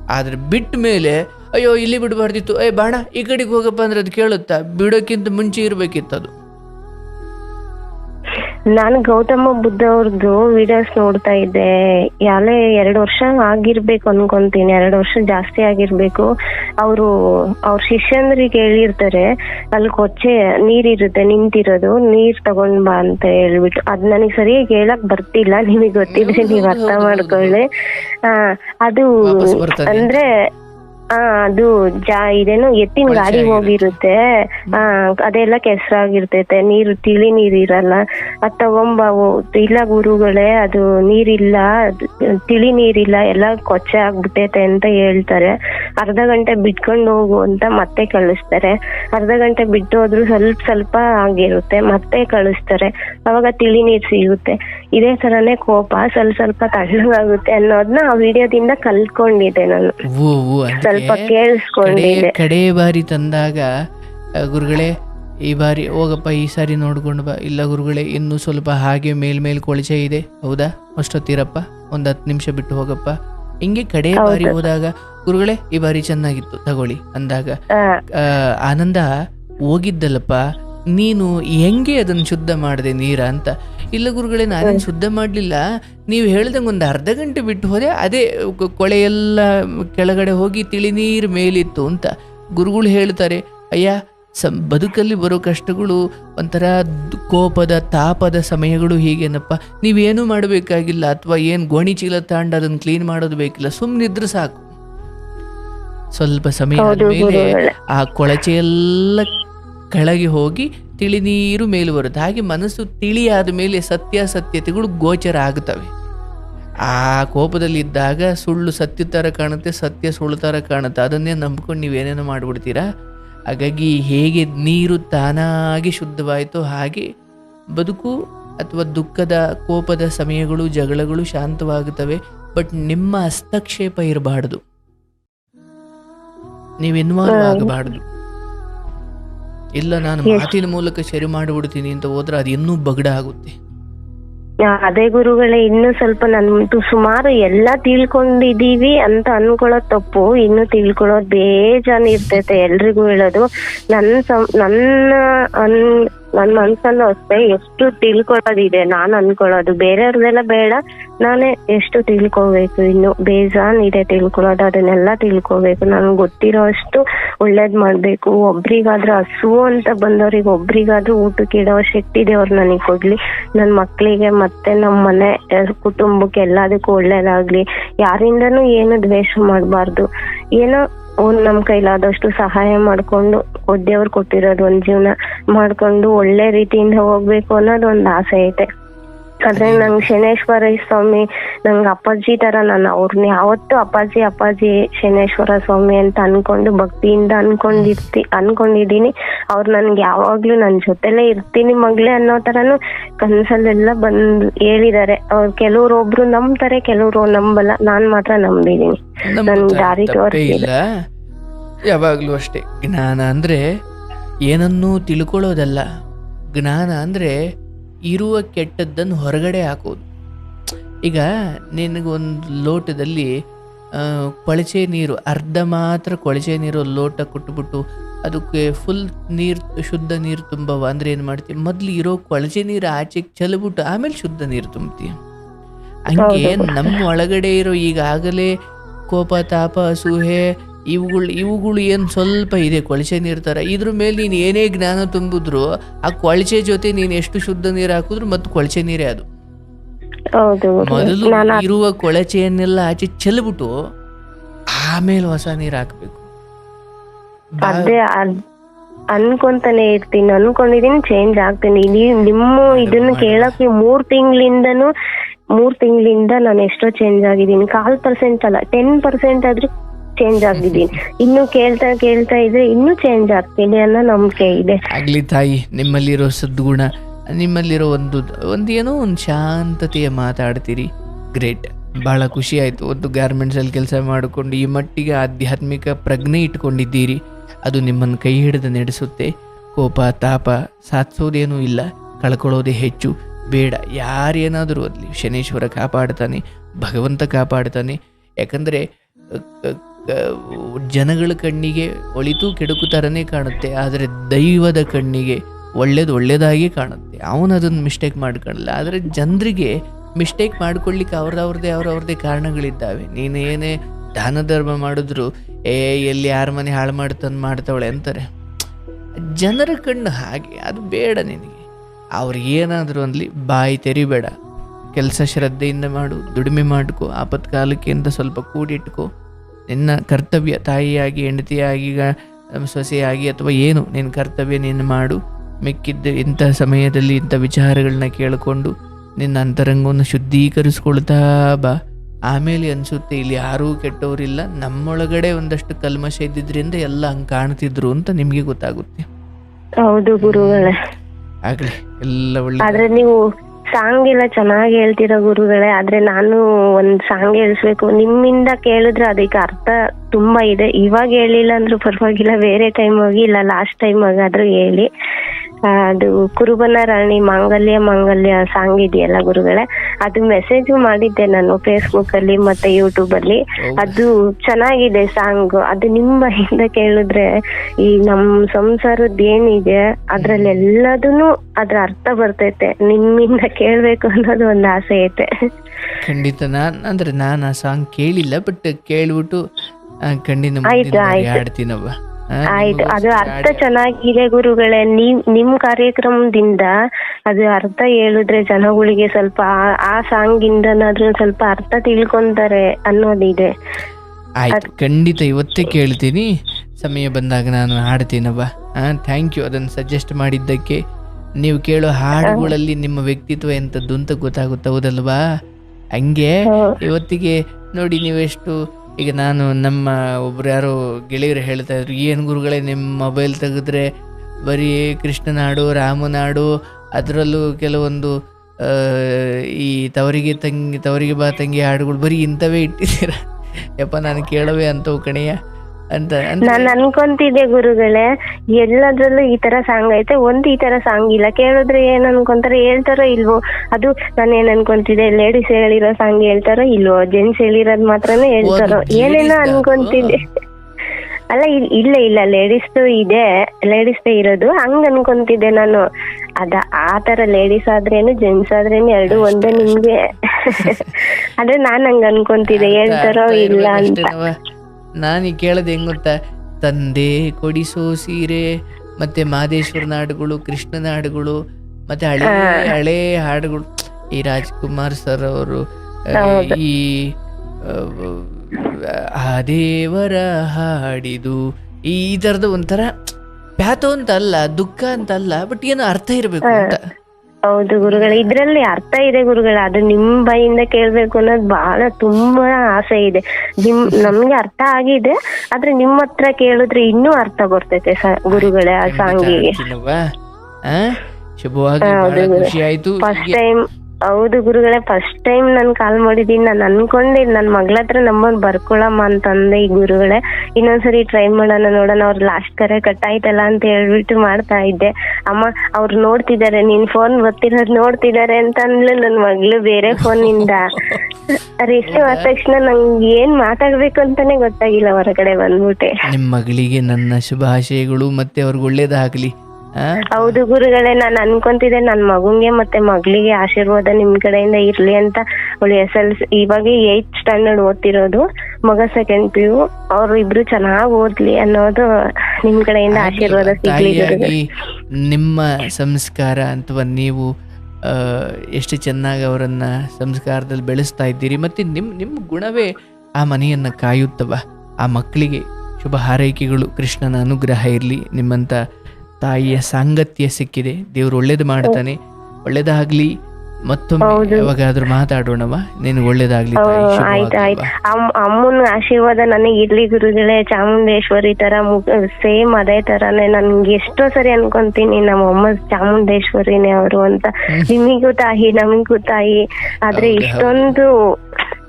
ಆದರೆ ಬಿಟ್ಟ ಮೇಲೆ ಅಯ್ಯೋ ಇಲ್ಲಿ ಬಿಡಬಾರ್ದಿತ್ತು. ಏ ಬಾಣ ಈ ಕಡೆಗೆ ಹೋಗಪ್ಪ ಅಂದ್ರೆ ಅದು ಕೇಳುತ್ತಾ? ಬಿಡೋಕ್ಕಿಂತ ಮುಂಚೆ ಇರಬೇಕಿತ್ತು ಅದು ನಾನು ಗೌತಮ ಬುದ್ಧ ಅವ್ರದ್ದು ವಿಡಿಯೋಸ್ ನೋಡ್ತಾ ಇದ್ದೆ. ಯಾಲೆ ಎರಡು ವರ್ಷ ಆಗಿರ್ಬೇಕು ಅನ್ಕೊಂತೀನಿ. ಎರಡು ವರ್ಷ ಜಾಸ್ತಿ ಆಗಿರ್ಬೇಕು. ಅವರು ಅವ್ರ ಶಿಷ್ಯಂದ್ರಿಗೆ ಹೇಳಿರ್ತಾರೆ ಅಲ್ಲಿ ಕೊಚ್ಚೆ ನೀರಿರುತ್ತೆ ನಿಂತಿರೋದು ನೀರ್ ತಗೊಂಡ್ ಬಾ ಅಂತ ಹೇಳ್ಬಿಟ್ಟು. ಅದ್ ನನಗೆ ಸರಿಯಾಗಿ ಹೇಳಕ್ ಬರ್ತಿಲ್ಲ. ನಿಮಗೆ ಗೊತ್ತಿದ್ರೆ ನೀವ್ ಅರ್ಥ ಮಾಡ್ಕೊಳ್ಳಿ. ಆ ಅದು ಅಂದ್ರೆ ಅದು ಜಾ ಇದೇನು ಎತ್ತಿನ ಗಾಡಿ ಹೋಗಿರುತ್ತೆ. ಹಾ ಅದೆಲ್ಲ ಕೆಸರಾಗಿರ್ತೈತೆ. ನೀರು ತಿಳಿ ನೀರ್ ಇರಲ್ಲ ಅದ್ ತಗೊಂಬಾವು ಇಲ್ಲ ಗುರುಗಳೇ ಅದು ನೀರಿಲ್ಲ ತಿಳಿ ನೀರಿಲ್ಲ ಎಲ್ಲ ಕೊಚ್ಚೆ ಆಗ್ಬಿಟ್ಟೈತೆ ಅಂತ ಹೇಳ್ತಾರೆ. ಅರ್ಧ ಗಂಟೆ ಬಿಟ್ಕೊಂಡು ಹೋಗು ಅಂತ ಮತ್ತೆ ಕಳಿಸ್ತಾರೆ. ಅರ್ಧ ಗಂಟೆ ಬಿಟ್ಟು ಹೋದ್ರು ಸ್ವಲ್ಪ ಸ್ವಲ್ಪ ಆಗಿರುತ್ತೆ ಮತ್ತೆ ಕಳಿಸ್ತಾರೆ. ಅವಾಗ ತಿಳಿ ನೀರ್ ಸಿಗುತ್ತೆ. ಇದೇ ತರನೇ ಕೋಪ ಸ್ವಲ್ಪ ಸ್ವಲ್ಪ ತಣ್ಣಗಾಗುತ್ತೆ ಅನ್ನೋದನ್ನ ಆ ವಿಡಿಯೋದಿಂದ ಕಲ್ತ್ಕೊಂಡಿದ್ದೆ ನಾನು. ಸ್ವಲ್ಪ ಕೇಳಿಸ್ಕೊಂಡಿದ್ದೆ. ಕಡೆ ಬಾರಿ ತಂದಾಗ ಗುರುಗಳೇ ಈ ಬಾರಿ ಹೋಗಪ್ಪ ಈ ಸಾರಿ ನೋಡ್ಕೊಂಡು ಬಾ. ಇಲ್ಲ ಗುರುಗಳೇ ಇನ್ನೂ ಸ್ವಲ್ಪ ಹಾಗೆ ಮೇಲ್ಮೇಲ್ ಕೊಳಚೆ ಇದೆ. ಹೌದಾ? ಅಷ್ಟೊತ್ತಿರಪ್ಪ. ಒಂದು ಹತ್ತು ನಿಮಿಷ ಬಿಟ್ಟು ಹೋಗಪ್ಪ. ಹಿಂಗೆ ಕಡೆ ಬಾರಿ ಹೋದಾಗ ಗುರುಗಳೇ ಈ ಬಾರಿ ಚೆನ್ನಾಗಿತ್ತು ತಗೊಳ್ಳಿ ಅಂದಾಗ. ಆನಂದ ಹೋಗಿದ್ದಲ್ಲಪ್ಪ. ನೀನು ಹೆಂಗೆ ಅದನ್ನು ಶುದ್ಧ ಮಾಡಿದೆ ನೀರ ಅಂತ? ಇಲ್ಲ ಗುರುಗಳೇ ನಾನೇನು ಶುದ್ಧ ಮಾಡಲಿಲ್ಲ. ನೀವು ಹೇಳ್ದಂಗೆ ಒಂದು ಅರ್ಧ ಗಂಟೆ ಬಿಟ್ಟು ಹೋದೆ ಅದೇ ಕೊ- ಕೊಳೆ ಎಲ್ಲ ಕೆಳಗಡೆ ಹೋಗಿ ತಿಳಿ ನೀರು ಮೇಲಿತ್ತು ಅಂತ ಗುರುಗಳು ಹೇಳ್ತಾರೆ. ಅಯ್ಯ ಸಂ ಬದುಕಲ್ಲಿ ಬರೋ ಕಷ್ಟಗಳು ಒಂಥರ ಕೋಪದ ತಾಪದ ಸಮಯಗಳು ಹೀಗೇನಪ್ಪ? ನೀವೇನು ಮಾಡಬೇಕಾಗಿಲ್ಲ ಅಥವಾ ಏನು ಗೋಣಿ ಚೀಲ ತಾಂಡ ಅದನ್ನು ಕ್ಲೀನ್ ಮಾಡೋದು ಬೇಕಿಲ್ಲ ಸುಮ್ಮನಿದ್ರೆ ಸಾಕು. ಸ್ವಲ್ಪ ಸಮಯ ಆದ್ಮೇಲೆ ಆ ಕೊಳಚೆ ಎಲ್ಲ ಕೆಳಗೆ ಹೋಗಿ ತಿಳಿ ನೀರು ಮೇಲೆ ಬರುತ್ತೆ. ಹಾಗೆ ಮನಸ್ಸು ತಿಳಿಯಾದ ಮೇಲೆ ಸತ್ಯಾಸತ್ಯತೆಗಳು ಗೋಚರ ಆಗುತ್ತವೆ ಆ ಕೋಪದಲ್ಲಿದ್ದಾಗ ಸುಳ್ಳು ಸತ್ಯ ಥರ ಕಾಣುತ್ತೆ ಸತ್ಯ ಸುಳ್ಳು ಥರ ಕಾಣುತ್ತೆ. ಅದನ್ನೇ ನಂಬ್ಕೊಂಡು ನೀವೇನೇನೋ ಮಾಡಿಬಿಡ್ತೀರಾ? ಹಾಗಾಗಿ ಹೇಗೆ ನೀರು ತಾನಾಗಿ ಶುದ್ಧವಾಯಿತೋ ಹಾಗೆ ಬದುಕು ಅಥವಾ ದುಃಖದ ಕೋಪದ ಸಮಯಗಳು ಜಗಳಗಳು ಶಾಂತವಾಗುತ್ತವೆ. ಬಟ್ ನಿಮ್ಮ ಹಸ್ತಕ್ಷೇಪ ಇರಬಾರ್ದು. ನೀವು ಇನ್ವಾಲ್ವ್ ಆಗಬಾರ್ದು. ಇಲ್ಲ ನಾನು ಮಾತಿನ ಮೂಲಕ ಸರಿ ಮಾಡಿಬಿಡ್ತೀನಿ ಅಂತ ಹೋದ್ರೆ ಅದು ಇನ್ನೂ ಬಗಡ ಆಗುತ್ತೆ. ಅದೇ ಗುರುಗಳೇ ಇನ್ನು ಸ್ವಲ್ಪ ನನ್ದು ಸುಮಾರು ಎಲ್ಲಾ ತಿಳ್ಕೊಂಡಿದೀವಿ ಅಂತ ಅನ್ಕೊಳ್ಳೋದ್ ತಪ್ಪು. ಇನ್ನು ತಿಳ್ಕೊಳ್ಳೋದ್ ಬೇಜಾನ್ ಇರ್ತೈತೆ ಎಲ್ರಿಗೂ ಹೇಳೋದು. ನನ್ನ ಸಂ- ನನ್ನ ನನ್ ಮನ್ಸಲ್ಲೂ ಅಷ್ಟೇ, ಎಷ್ಟು ತಿಳ್ಕೊಳ್ಳೋದಿದೆ ನಾನ್ ಅನ್ಕೊಳ್ಳೋದು. ಬೇರೆಯವ್ರದೆಲ್ಲ ಬೇಡ, ನಾನೇ ಎಷ್ಟು ತಿಳ್ಕೊಬೇಕು, ಇನ್ನು ಬೇಜಾನ್ ಇದೆ ತಿಳ್ಕೊಳ್ಳೋದು, ಅದನ್ನೆಲ್ಲ ತಿಳ್ಕೊಬೇಕು. ನನ್ಗೆ ಗೊತ್ತಿರೋ ಅಷ್ಟು ಒಳ್ಳೇದ್ ಮಾಡ್ಬೇಕು. ಒಬ್ರಿಗಾದ್ರೂ ಹಸು ಅಂತ ಬಂದವ್ರಿಗೆ ಒಬ್ರಿಗಾದ್ರೂ ಊಟಕ್ಕೆ ಇಡೋ ಶಕ್ತಿ ದೇವ್ರು ನನಗೆ ಕೊಡ್ಲಿ. ನನ್ ಮಕ್ಳಿಗೆ ಮತ್ತೆ ನಮ್ಮ ಮನೆ ಕುಟುಂಬಕ್ಕೆ ಎಲ್ಲದಕ್ಕೂ ಒಳ್ಳೇದಾಗ್ಲಿ. ಯಾರಿಂದನೂ ಏನು ದ್ವೇಷ ಮಾಡಬಾರ್ದು. ಏನೋ ಒಂದ್ ನಮ್ ಕೈಲಾದಷ್ಟು ಸಹಾಯ ಮಾಡ್ಕೊಂಡು ದೇವ್ರು ಕೊಟ್ಟಿರೋದು ಒಂದ್ ಜೀವನ ಮಾಡ್ಕೊಂಡು ಒಳ್ಳೆ ರೀತಿಯಿಂದ ಹೋಗ್ಬೇಕು ಅನ್ನೋದು ಒಂದ್ ಆಸೆ ಐತೆ. ಆದ್ರೆ ನಂಗ್ ಶನೇಶ್ವರ ಸ್ವಾಮಿ ನಂಗ್ ಅಪ್ಪಾಜಿ ತರ ನಾನು ಅವ್ರನ್ನ ಯಾವತ್ತೂ ಅಪ್ಪಾಜಿ ಅಪ್ಪಾಜಿ ಶನೇಶ್ವರ ಸ್ವಾಮಿ ಅಂತ ಅನ್ಕೊಂಡು ಭಕ್ತಿಯಿಂದ ಅನ್ಕೊಂಡಿರ್ತಿ ಅನ್ಕೊಂಡಿದೀನಿ ಅವ್ರು ನನ್ಗೆ ಯಾವಾಗ್ಲೂ ನನ್ ಜೊತೆಲೆ ಇರ್ತೀನಿ ಮಗ್ಳೆ ಅನ್ನೋ ತರನು ಕನ್ಸಲ್ಲೆಲ್ಲ ಬಂದ್ ಹೇಳಿದಾರೆ. ಅವ್ರು ಕೆಲವ್ರು ಒಬ್ರು ನಂಬ್ತಾರೆ ಕೆಲವ್ರು ನಂಬಲ್ಲ. ನಾನ್ ಮಾತ್ರ ನಂಬಿದೀನಿ. ನನ್ ದಾರಿ ಯಾವಾಗಲೂ ಅಷ್ಟೇ. ಜ್ಞಾನ ಅಂದ್ರೆ ಏನನ್ನೂ ತಿಳ್ಕೊಳ್ಳೋದಲ್ಲ. ಜ್ಞಾನ ಅಂದರೆ ಇರುವ ಕೆಟ್ಟದ್ದನ್ನು ಹೊರಗಡೆ ಹಾಕೋದು. ಈಗ ನಿನಗೊಂದು ಲೋಟದಲ್ಲಿ ಕೊಳಚೆ ನೀರು ಅರ್ಧ ಮಾತ್ರ ಕೊಳಚೆ ನೀರು ಲೋಟ ಕೊಟ್ಬಿಟ್ಟು ಅದಕ್ಕೆ ಫುಲ್ ನೀರು ಶುದ್ಧ ನೀರು ತುಂಬವ. ಅಂದರೆ ಏನು ಮಾಡ್ತೀವಿ ಮೊದಲು ಇರೋ ಕೊಳಚೆ ನೀರು ಆಚೆಗೆ ಚೆಲ್ಬಿಟ್ಟು ಆಮೇಲೆ ಶುದ್ಧ ನೀರು ತುಂಬ್ತೀವಿ ಹಂಗೆ ನಮ್ಮ ಒಳಗಡೆ ಇರೋ ಈಗಾಗಲೇ ಕೋಪ ತಾಪ ಅಸೂಹೆ ಇವುಗಳು ಇವುಗಳು ಏನು ಸ್ವಲ್ಪ ಇದೆ ಕೊಳಚೆ ನೀರು ಥರ ಇದ್ರ ಮೇಲೆ ನೀನು ಏನೇ ಜ್ಞಾನ ತುಂಬಿದ್ರು ಆ ಕೊಳಚೆ ಜೊತೆ ನೀನು ಎಷ್ಟು ಶುದ್ಧ ನೀರು ಹಾಕಿದ್ರು ಮತ್ತು ಕೊಳಚೆ ನೀರೇ ಅದು. ಮೊದಲು ಇರುವ ಕೊಳಚೆಯನ್ನೆಲ್ಲ ಆಚೆ ಚೆಲ್ಬಿಟ್ಟು ಆಮೇಲೆ ಹೊಸ ನೀರು ಹಾಕ್ಬೇಕು. ಅನ್ಕೊಂತಾನೆ ಇರ್ತೀನಿ ಅನ್ಕೊಂಡಿದೀನಿ ಚೇಂಜ್ ಆಗ್ತೀನಿ. ನಿಮ್ಮ ಇದನ್ನ ಕೇಳಕ್ಕೆ ಮೂರ್ ತಿಂಗಳಿಂದನು ಮೂರ್ ತಿಂಗಳಿಂದ ನಾನು ಎಷ್ಟೋ ಚೇಂಜ್ ಆಗಿದ್ದೀನಿ. ಕಾಲ್ ಪರ್ಸೆಂಟ್ ಅಲ್ಲ ಟೆನ್ ಪರ್ಸೆಂಟ್ ಆದ್ರೂ ಚೇಂಜ್ ಆಗಿದ್ದೀನಿ ಇನ್ನು ಕೇಳ್ತಾ ಕೇಳ್ತಾ ಇದ್ರೆ ಇನ್ನೂ ಚೇಂಜ್ ಆಗ್ತೀನಿ ಅನ್ನೋ ನಂಬಿಕೆ ಇದೆ. ಆಗ್ಲಿ ತಾಯಿ, ನಿಮ್ಮಲ್ಲಿರೋ ಸದ್ಗುಣ, ನಿಮ್ಮಲ್ಲಿರೋ ಒಂದು ಒಂದು ಏನೋ ಒಂದು ಶಾಂತತೆಯ ಮಾತಾಡ್ತೀರಿ. ಗ್ರೇಟ್. ಬಹಳ ಖುಷಿ ಆಯಿತು. ಒಂದು ಗಾರ್ಮೆಂಟ್ಸಲ್ಲಿ ಕೆಲಸ ಮಾಡಿಕೊಂಡು ಈ ಮಟ್ಟಿಗೆ ಆಧ್ಯಾತ್ಮಿಕ ಪ್ರಜ್ಞೆ ಇಟ್ಕೊಂಡಿದ್ದೀರಿ. ಅದು ನಿಮ್ಮನ್ನು ಕೈ ಹಿಡಿದು ನಡೆಸುತ್ತೆ. ಕೋಪ, ತಾಪ, ಸಾಧಿಸೋದೇನೂ ಇಲ್ಲ. ಕಳ್ಕೊಳ್ಳೋದೇ ಹೆಚ್ಚು. ಬೇಡ. ಯಾರೇನಾದರೂ ಅಲ್ಲಿ ಶನೇಶ್ವರ ಕಾಪಾಡ್ತಾನೆ, ಭಗವಂತ ಕಾಪಾಡ್ತಾನೆ. ಯಾಕಂದರೆ ಜನಗಳ ಕಣ್ಣಿಗೆ ಒಳಿತು ಕೆಡುಕು ಥರನೇ ಕಾಣುತ್ತೆ, ಆದರೆ ದೈವದ ಕಣ್ಣಿಗೆ ಒಳ್ಳೇದು ಒಳ್ಳೇದಾಗಿ ಕಾಣುತ್ತೆ. ಅವನು ಅದನ್ನು ಮಿಸ್ಟೇಕ್ ಮಾಡ್ಕೊಳ್ಳಲ್ಲ ಆದರೆ ಜನರಿಗೆ ಮಿಸ್ಟೇಕ್ ಮಾಡ್ಕೊಳ್ಳಿಕ್ಕೆ ಅವ್ರದವ್ರದ್ದೇ ಅವ್ರವ್ರದ್ದೇ ಕಾರಣಗಳಿದ್ದಾವೆ. ನೀನೇನೇ ದಾನ ಧರ್ಮ ಮಾಡಿದ್ರು, ಏ, ಎಲ್ಲಿ ಯಾರ ಮನೆ ಹಾಳು ಮಾಡ್ತಾನೆ ಮಾಡ್ತಾವಳೆ ಅಂತಾರೆ. ಜನರ ಕಣ್ಣು ಹಾಗೆ, ಅದು ಬೇಡ ನಿನಗೆ. ಅವ್ರು ಏನಾದರೂ ಅಲ್ಲಿ ಬಾಯಿ ತೆರಿಬೇಡ. ಕೆಲಸ ಶ್ರದ್ಧೆಯಿಂದ ಮಾಡು, ದುಡಿಮೆ ಮಾಡ್ಕೋ ಆಪತ್ಕಾಲಕ್ಕೆ ಅಂತ ಸ್ವಲ್ಪ ಕೂಡಿಟ್ಕೊ. ನಿನ್ನ ಕರ್ತವ್ಯ ತಾಯಿಯಾಗಿ ಹೆಂಡತಿಯಾಗಿ ಸೊಸೆಯಾಗಿ ಅಥವಾ ಏನು ನಿನ್ನ ಕರ್ತವ್ಯ ನೀನು ಮಾಡು. ಮಿಕ್ಕಿದ್ದ ಇಂಥ ಸಮಯದಲ್ಲಿ ಇಂಥ ವಿಚಾರಗಳನ್ನ ಕೇಳಿಕೊಂಡು ನಿನ್ನ ಅಂತರಂಗವನ್ನು ಶುದ್ಧೀಕರಿಸ್ಕೊಳ್ತಾ ಬಾ. ಆಮೇಲೆ ಅನಿಸುತ್ತೆ ಇಲ್ಲಿ ಯಾರೂ ಕೆಟ್ಟವರಿಲ್ಲ. ನಮ್ಮೊಳಗಡೆ ಒಂದಷ್ಟು ಕಲ್ಮಶ ಇದ್ದಿದ್ರಿಂದ ಎಲ್ಲ ಹಂಗೆ ಕಾಣ್ತಿದ್ರು ಅಂತ ನಿಮಗೆ ಗೊತ್ತಾಗುತ್ತೆ. ಹೌದು ಗುರುಗಳೇ. ಆಗಲಿ ಎಲ್ಲ ಒಳ್ಳೆ ಆದ್ರೆ ನೀವು ಸಾಂಗ್ ಎಲ್ಲ ಚೆನ್ನಾಗಿ ಹೇಳ್ತಿರ ಗುರುಗಳೇ, ಆದ್ರೆ ನಾನು ಒಂದ್ ಸಾಂಗ್ ಹೇಳ್ಸ್ಬೇಕು. ನಿಮ್ಮಿಂದ ಕೇಳಿದ್ರೆ ಅದಕ್ಕೆ ಅರ್ಥ ತುಂಬಾ ಇದೆ. ಇವಾಗ ಹೇಳಿಲ್ಲ ಅಂದ್ರೂ ಪರವಾಗಿಲ್ಲ, ಬೇರೆ ಟೈಮ್ ಹೋಗಿ ಇಲ್ಲ ಲಾಸ್ಟ್ ಟೈಮ್ ಆಗಾದ್ರೂ ಹೇಳಿ. ಅದು ಕುರುಬನ ರಾಣಿ ಮಾಂಗಲ್ಯ ಮಾಂಗಲ್ಯ ಸಾಂಗ್ ಇದೆಯಲ್ಲ ಗುರುಗಳೇ? ಅದು ಮೆಸೇಜ್ ಮಾಡಿದ್ದೆ ನಾನು ಫೇಸ್ಬುಕ್ ಅಲ್ಲಿ ಮತ್ತೆ ಯೂಟ್ಯೂಬ್ ಅಲ್ಲಿ. ಅದು ಚೆನ್ನಾಗಿದೆ ಸಾಂಗ್. ಅದು ನಿಮ್ಮ ಹಿಂದೆ ಕೇಳಿದ್ರೆ ಈ ನಮ್ ಸಂಸಾರದ್ ಏನಿದೆ ಅದ್ರಲ್ಲಿ ಎಲ್ಲದನ್ನು ಅದ್ರ ಅರ್ಥ ಬರ್ತೈತೆ. ನಿಮ್ಮಿಂದ ಕೇಳ್ಬೇಕು ಅನ್ನೋದು ಒಂದ್ ಆಸೆ ಐತೆ. ಖಂಡಿತ. ನಾನ್ ಅಂದ್ರೆ ನಾನು ಆ ಸಾಂಗ್ ಕೇಳಿಲ್ಲ ಬಟ್ ಕೇಳ್ಬಿಟ್ಟು ಖಂಡಿತ. ಹಾಡ್ತೀನವ್ವ. ಆಯ್ತು ಅದು ಅರ್ಥ ಚೆನ್ನಾಗಿದೆ ಗುರುಗಳೇ. ನೀವ್ ನಿಮ್ ಕಾರ್ಯಕ್ರಮದಿಂದ ಅದು ಅರ್ಥ ಹೇಳಿದ್ರೆ ಜನಗಳಿಗೆ ಸ್ವಲ್ಪ ಆ- ಆ ಸಾಂಗ್ ಇಂದನಾದ್ರೂ ಸ್ವಲ್ಪ ಅರ್ಥ ತಿಳ್ಕೊಂತಾರೆ ಅನ್ನೋದಿದೆ. ಆಯ್ತು ಖಂಡಿತ ಇವತ್ತೇ ಕೇಳ್ತೀನಿ. ಸಮಯ ಬಂದಾಗ ನಾನು ಹಾಡ್ತೀನವ್ವ ಹಾಂ ಥ್ಯಾಂಕ್ ಯು ಅದನ್ನು ಸಜೆಸ್ಟ್ ಮಾಡಿದ್ದಕ್ಕೆ ನೀವು ಕೇಳೋ ಹಾಡುಗಳಲ್ಲಿ ನಿಮ್ಮ ವ್ಯಕ್ತಿತ್ವ ಎಂಥದ್ದು ಅಂತ ಗೊತ್ತಾಗುತ್ತೆ ಹೌದಲ್ವಾ? ಹಂಗೆ ಇವತ್ತಿಗೆ ನೋಡಿ ನೀವೆಷ್ಟು ಈಗ ನಾನು ನಮ್ಮ ಒಬ್ರು ಯಾರೋ ಗೆಳೆಯರು ಹೇಳ್ತಾ ಇದ್ರು, ಏನು ಗುರುಗಳೇ ನಿಮ್ಮ ಮೊಬೈಲ್ ತೆಗೆದ್ರೆ ಬರೀ ಕೃಷ್ಣನಾಡು, ರಾಮನಾಡು, ಅದರಲ್ಲೂ ಕೆಲವೊಂದು ಈ ತವರಿಗೆ ತಂಗಿ, ತವರಿಗೆ ಬಾ ತಂಗಿ ಹಾಡುಗಳು ಬರೀ ಇಂಥವೇ ಇಟ್ಟಿದ್ದೀರಾ? ಯಪ್ಪ, ನಾನು ಕೇಳವೇ ಅಂತವು ಕಣೆಯ ಅಂತ ನಾನ್ ಅನ್ಕೊಂತಿದ್ದೆ ಗುರುಗಳೇ ಎಲ್ಲದ್ರಲ್ಲೂ ಈ ತರ ಸಾಂಗ್ ಐತೆ ಒಂದ್ ಈ ತರ ಸಾಂಗ್ ಇಲ್ಲ. ಕೇಳಿದ್ರೆ ಏನ್ ಅನ್ಕೊಂತಾರೆ ಹೇಳ್ತಾರೋ ಇಲ್ವೋ ಅದು ನಾನು ಏನ್ ಅನ್ಕೊಂತಿದ್ದೆ ಲೇಡೀಸ್ ಹೇಳಿರೋ ಸಾಂಗ್ ಹೇಳ್ತಾರೋ ಇಲ್ವೋ ಜೆಂಟ್ಸ್ ಹೇಳಿರೋದ್ ಮಾತ್ರನೇ ಹೇಳ್ತಾರೋ ಏನೇನೋ ಅನ್ಕೊಂತಿದ್ದೆ. ಅಲ್ಲ ಇಲ್ಲ ಇಲ್ಲ ಲೇಡೀಸ್ ಇದೆ ಲೇಡೀಸ್ ಇರೋದು ಹಂಗ್ ಅನ್ಕೊಂತಿದ್ದೆ ನಾನು. ಅದ ಆ ತರ ಲೇಡೀಸ್ ಆದ್ರೇನು ಜೆಂಟ್ಸ್ ಆದ್ರೇನು ಎರಡು ಒಂದೇ ನಿಮ್ಗೆ. ಅದೇ ನಾನ್ ಹಂಗ ಅನ್ಕೊಂತಿದ್ದೆ ಹೇಳ್ತಾರೋ ಇಲ್ಲ ಅಂತ. ನಾನು ಕೇಳದೆ ಹೆಂಗ್ ಗೊತ್ತಾ ತಂದೆ ಕೊಡಿಸೋ ಸೀರೆ ಮತ್ತೆ ಮಾದೇಶ್ವರ ನಾಡುಗಳು ಕೃಷ್ಣ ನಾಡುಗಳು ಮತ್ತೆ ಹಳೆ ಹಳೆ ಹಾಡುಗಳು. ಈ ರಾಜ್ಕುಮಾರ್ ಸರ್ ಅವರು ಈ ಆ, ಆ ದೇವರ ಹಾಡಿದು ಈ ತರದ ಒಂಥರ ಪ್ಯಾತೋ ಅಂತ ಅಲ್ಲ ದುಃಖ ಅಂತ ಅಲ್ಲ ಬಟ್ ಏನೋ ಅರ್ಥ ಇರಬೇಕು ಅಂತ. ಹೌದು ಗುರುಗಳ ಇದ್ರಲ್ಲಿ ಅರ್ಥ ಇದೆ ಗುರುಗಳ ಅದು ನಿಮ್ ಬಾಯಿಂದ ಕೇಳ್ಬೇಕು ಅನ್ನೋದು ಬಹಳ ತುಂಬಾ ಆಸೆ ಇದೆ. ನಿಮ್ ನಮ್ಗೆ ಅರ್ಥ ಆಗಿದೆ ಆದ್ರೆ ನಿಮ್ ಹತ್ರ ಕೇಳಿದ್ರೆ ಇನ್ನೂ ಅರ್ಥ ಬರ್ತೈತೆ ಗುರುಗಳೇ ಆ ಸಾಂಗಿಗೆ? ಶುಭವಾಗಿ ಖುಷಿ ಆಯ್ತು. ಫಸ್ಟ್ ಟೈಮ್ ಹೌದು ಗುರುಗಳೇ ಫಸ್ಟ್ ಟೈಮ್ ನಾನು ಕಾಲ್ ಮಾಡಿದೀನಿ ನಾನು ಅನ್ಕೊಂಡೆ ನನ್ನ ಮಗಳ ಹತ್ರ ನಂಬರ್ ಬರ್ಕೊಳಮ್ಮ ಅಂತಂದೆ ಈ ಗುರುಗಳೇ. ಇನ್ನೊಂದ್ಸರಿ ಟ್ರೈ ಮಾಡೋಣ ನೋಡೋಣ, ಅವ್ರ ಲಾಸ್ಟ್ ಕರೆ ಕಟ್ ಆಯ್ತಲ್ಲ ಅಂತ ಹೇಳ್ಬಿಟ್ಟು ಮಾಡ್ತಾ ಇದ್ದೆ. ಅಮ್ಮ, ಅವ್ರು ನೋಡ್ತಿದ್ದಾರೆ, ನಿನ್ ಫೋನ್ ಗೊತ್ತಿರೋದು ನೋಡ್ತಿದ್ದಾರೆ ಅಂತ ಅಂದ್ಲು ನನ್ ಮಗಳು ಬೇರೆ ಫೋನಿಂದ ರಿಸೀವ್ ಆದ ತಕ್ಷಣ ನಂಗೆ ಏನ್ ಮಾತಾಡ್ಬೇಕು ಅಂತಾನೆ ಗೊತ್ತಾಗಿಲ್ಲ, ಹೊರಗಡೆ ಬಂದ್ಬಿಟ್ಟೆ. ನಿಮ್ಮ ಮಗಳಿಗೆ ನನ್ನ ಶುಭಾಶಯಗಳು, ಮತ್ತೆ ಅವ್ರಿಗೆ ಒಳ್ಳೇದಾಗ್ಲಿ? ಹೌದು ಗುರುಗಳೇ ನಾನು ಅನ್ಕೊಂತಿದ್ದೆ ನನ್ ಮಗುಂಗೆ ಮತ್ತೆ ಮಗಳಿಗೆ ಆಶೀರ್ವಾದ ನಿಮ್ ಕಡೆಯಿಂದ ಇರ್ಲಿ ಅಂತ ಅವಳು ಎಸ್ ಎಲ್ ಇವಾಗ ಏಯ್ತ್ ಸ್ಟ್ಯಾಂಡರ್ಡ್ ಓದ್ತಿರೋದು. ಮಗ ಸೆಕೆಂಡ್ ಪಿ ಯು ಅವ್ರು ಇಬ್ರು ಚೆನ್ನಾಗ್ ಓದ್ಲಿ ಅನ್ನೋದು ನಿಮ್ ಕಡೆಯಿಂದ ಆಶೀರ್ವಾದ ಸಿಗ್ಲಿ ಗುರುಗಳೇ. ತಾಯಿಯಾಗಿ ನಿಮ್ಮ ಸಂಸ್ಕಾರ ಅಥವಾ ನೀವು ಆ, ಎಷ್ಟು ಚೆನ್ನಾಗಿ ಅವರನ್ನ ಸಂಸ್ಕಾರದಲ್ಲಿ ಬೆಳೆಸ್ತಾ ಇದ್ದೀರಿ ಮತ್ತೆ ನಿಮ್ಮ ನಿಮ್ಮ ಗುಣವೇ ಆ ಮನೆಯನ್ನ ಕಾಯುತ್ತವ? ಆ ಮಕ್ಕಳಿಗೆ ಶುಭ ಹಾರೈಕೆಗಳು ಕೃಷ್ಣನ ಅನುಗ್ರಹ ಇರಲಿ ನಿಮ್ಮಂತ ತಾಯಿಯ ಸಾಂಗತ್ಯ ಸಿಕ್ಕಿದೆ. ದೇವ್ರು ಒಳ್ಳೇದು ಮಾಡ್ತಾನೆ. ಒಳ್ಳೇದಾಗ್ಲಿ ಮತ್ತೊಮ್ಮೆ ಯಾವಾಗಾದ್ರೂ ಮಾತಾಡೋಣವ ನೀನು ಒಳ್ಳೇದಾಗ್ಲಿ ಅಮ್ಮನ ಆಶೀರ್ವಾದ ನನಗೆ ಇರ್ಲಿ ಗುರುಗಳೇ. ಚಾಮುಂಡೇಶ್ವರಿ ತರ ಸೇಮ್ ಅದೇ ತರಾನೇ ನನ್ಗೆ ಎಷ್ಟೋ ಸರಿ ಅನ್ಕೊಂತೀನಿ ನಮ್ಮ ಅಮ್ಮ ಚಾಮುಂಡೇಶ್ವರಿನೇ ಅವರು ಅಂತ. ನಿಮಿಗೂ ತಾಯಿ ನಮಿಗೂ ತಾಯಿ. ಆದ್ರೆ ಇಷ್ಟೊಂದು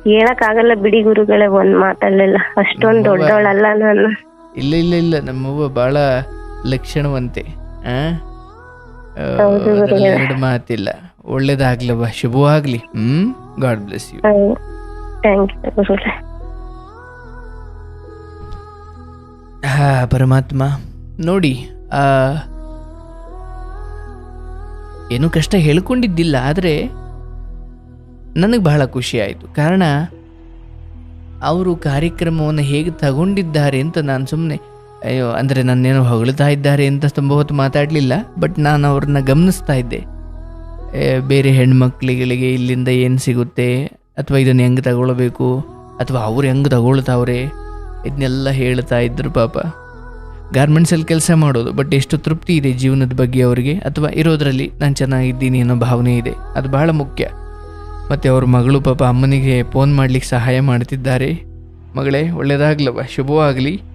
ಹೇಳಕ್ ಆಗಲ್ಲ ಬಿಡಿ ಗುರುಗಳೇ ಒಂದ್ ಮಾತಲ್ಲೆಲ್ಲ. ಅಷ್ಟೊಂದ್ ದೊಡ್ಡವಳಲ್ಲ ನಾನು. ಇಲ್ಲ ಇಲ್ಲ ಇಲ್ಲ. ನಮ್ಮವ್ವ ಬಹಳ ಲಕ್ಷಣವಂತೆ ಆ? ಎರಡು ಮಾತಿಲ್ಲ. ಒಳ್ಳೇದಾಗ್ಲವ ಶುಭವಾಗ್ಲಿ. ಹ್ಮ್? God bless you. ಹಾ ಪರಮಾತ್ಮ ನೋಡಿ ಆ ಏನು ಕಷ್ಟ ಹೇಳ್ಕೊಂಡಿದ್ದಿಲ್ಲ ಆದರೆ ನನಗೆ ಬಹಳ ಖುಷಿ ಆಯಿತು. ಕಾರಣ ಅವರು ಕಾರ್ಯಕ್ರಮವನ್ನು ಹೇಗೆ ತಗೊಂಡಿದ್ದಾರೆ ಅಂತ ನಾನು ಸುಮ್ಮನೆ ಅಯ್ಯೋ, ಅಂದರೆ ನನ್ನೇನೋ ಹೊಗಳ್ತಾ ಇದ್ದಾರೆ ಅಂತ ತುಂಬ ಹೊತ್ತು ಮಾತಾಡಲಿಲ್ಲ, ಬಟ್ ನಾನು ಅವ್ರನ್ನ ಗಮನಿಸ್ತಾ ಇದ್ದೆ. ಬೇರೆ ಹೆಣ್ಮಕ್ಳುಗಳಿಗೆ ಇಲ್ಲಿಂದ ಏನು ಸಿಗುತ್ತೆ? ಅಥವಾ ಇದನ್ನು ಹೆಂಗೆ ತಗೊಳ್ಬೇಕು? ಅಥವಾ ಅವ್ರು ಹೆಂಗೆ ತಗೊಳ್ತಾವ್ರೆ? ಇದನ್ನೆಲ್ಲ ಹೇಳ್ತಾ ಇದ್ದರು ಪಾಪ. ಗಾರ್ಮೆಂಟ್ಸಲ್ಲಿ ಕೆಲಸ ಮಾಡೋದು, ಬಟ್ ಎಷ್ಟು ತೃಪ್ತಿ ಇದೆ ಜೀವನದ ಬಗ್ಗೆ ಅವರಿಗೆ, ಅಥವಾ ಇರೋದರಲ್ಲಿ ನಾನು ಚೆನ್ನಾಗಿದ್ದೀನಿ ಅನ್ನೋ ಭಾವನೆ ಇದೆ. ಅದು ಬಹಳ ಮುಖ್ಯ. ಮತ್ತು ಅವ್ರ ಮಗಳು ಪಾಪ ಅಮ್ಮನಿಗೆ ಫೋನ್ ಮಾಡಲಿಕ್ಕೆ ಸಹಾಯ ಮಾಡ್ತಿದ್ದಾರೆ. ಮಗಳೇ ಒಳ್ಳೆಯದಾಗ್ಲವ ಶುಭವಾಗಲಿ.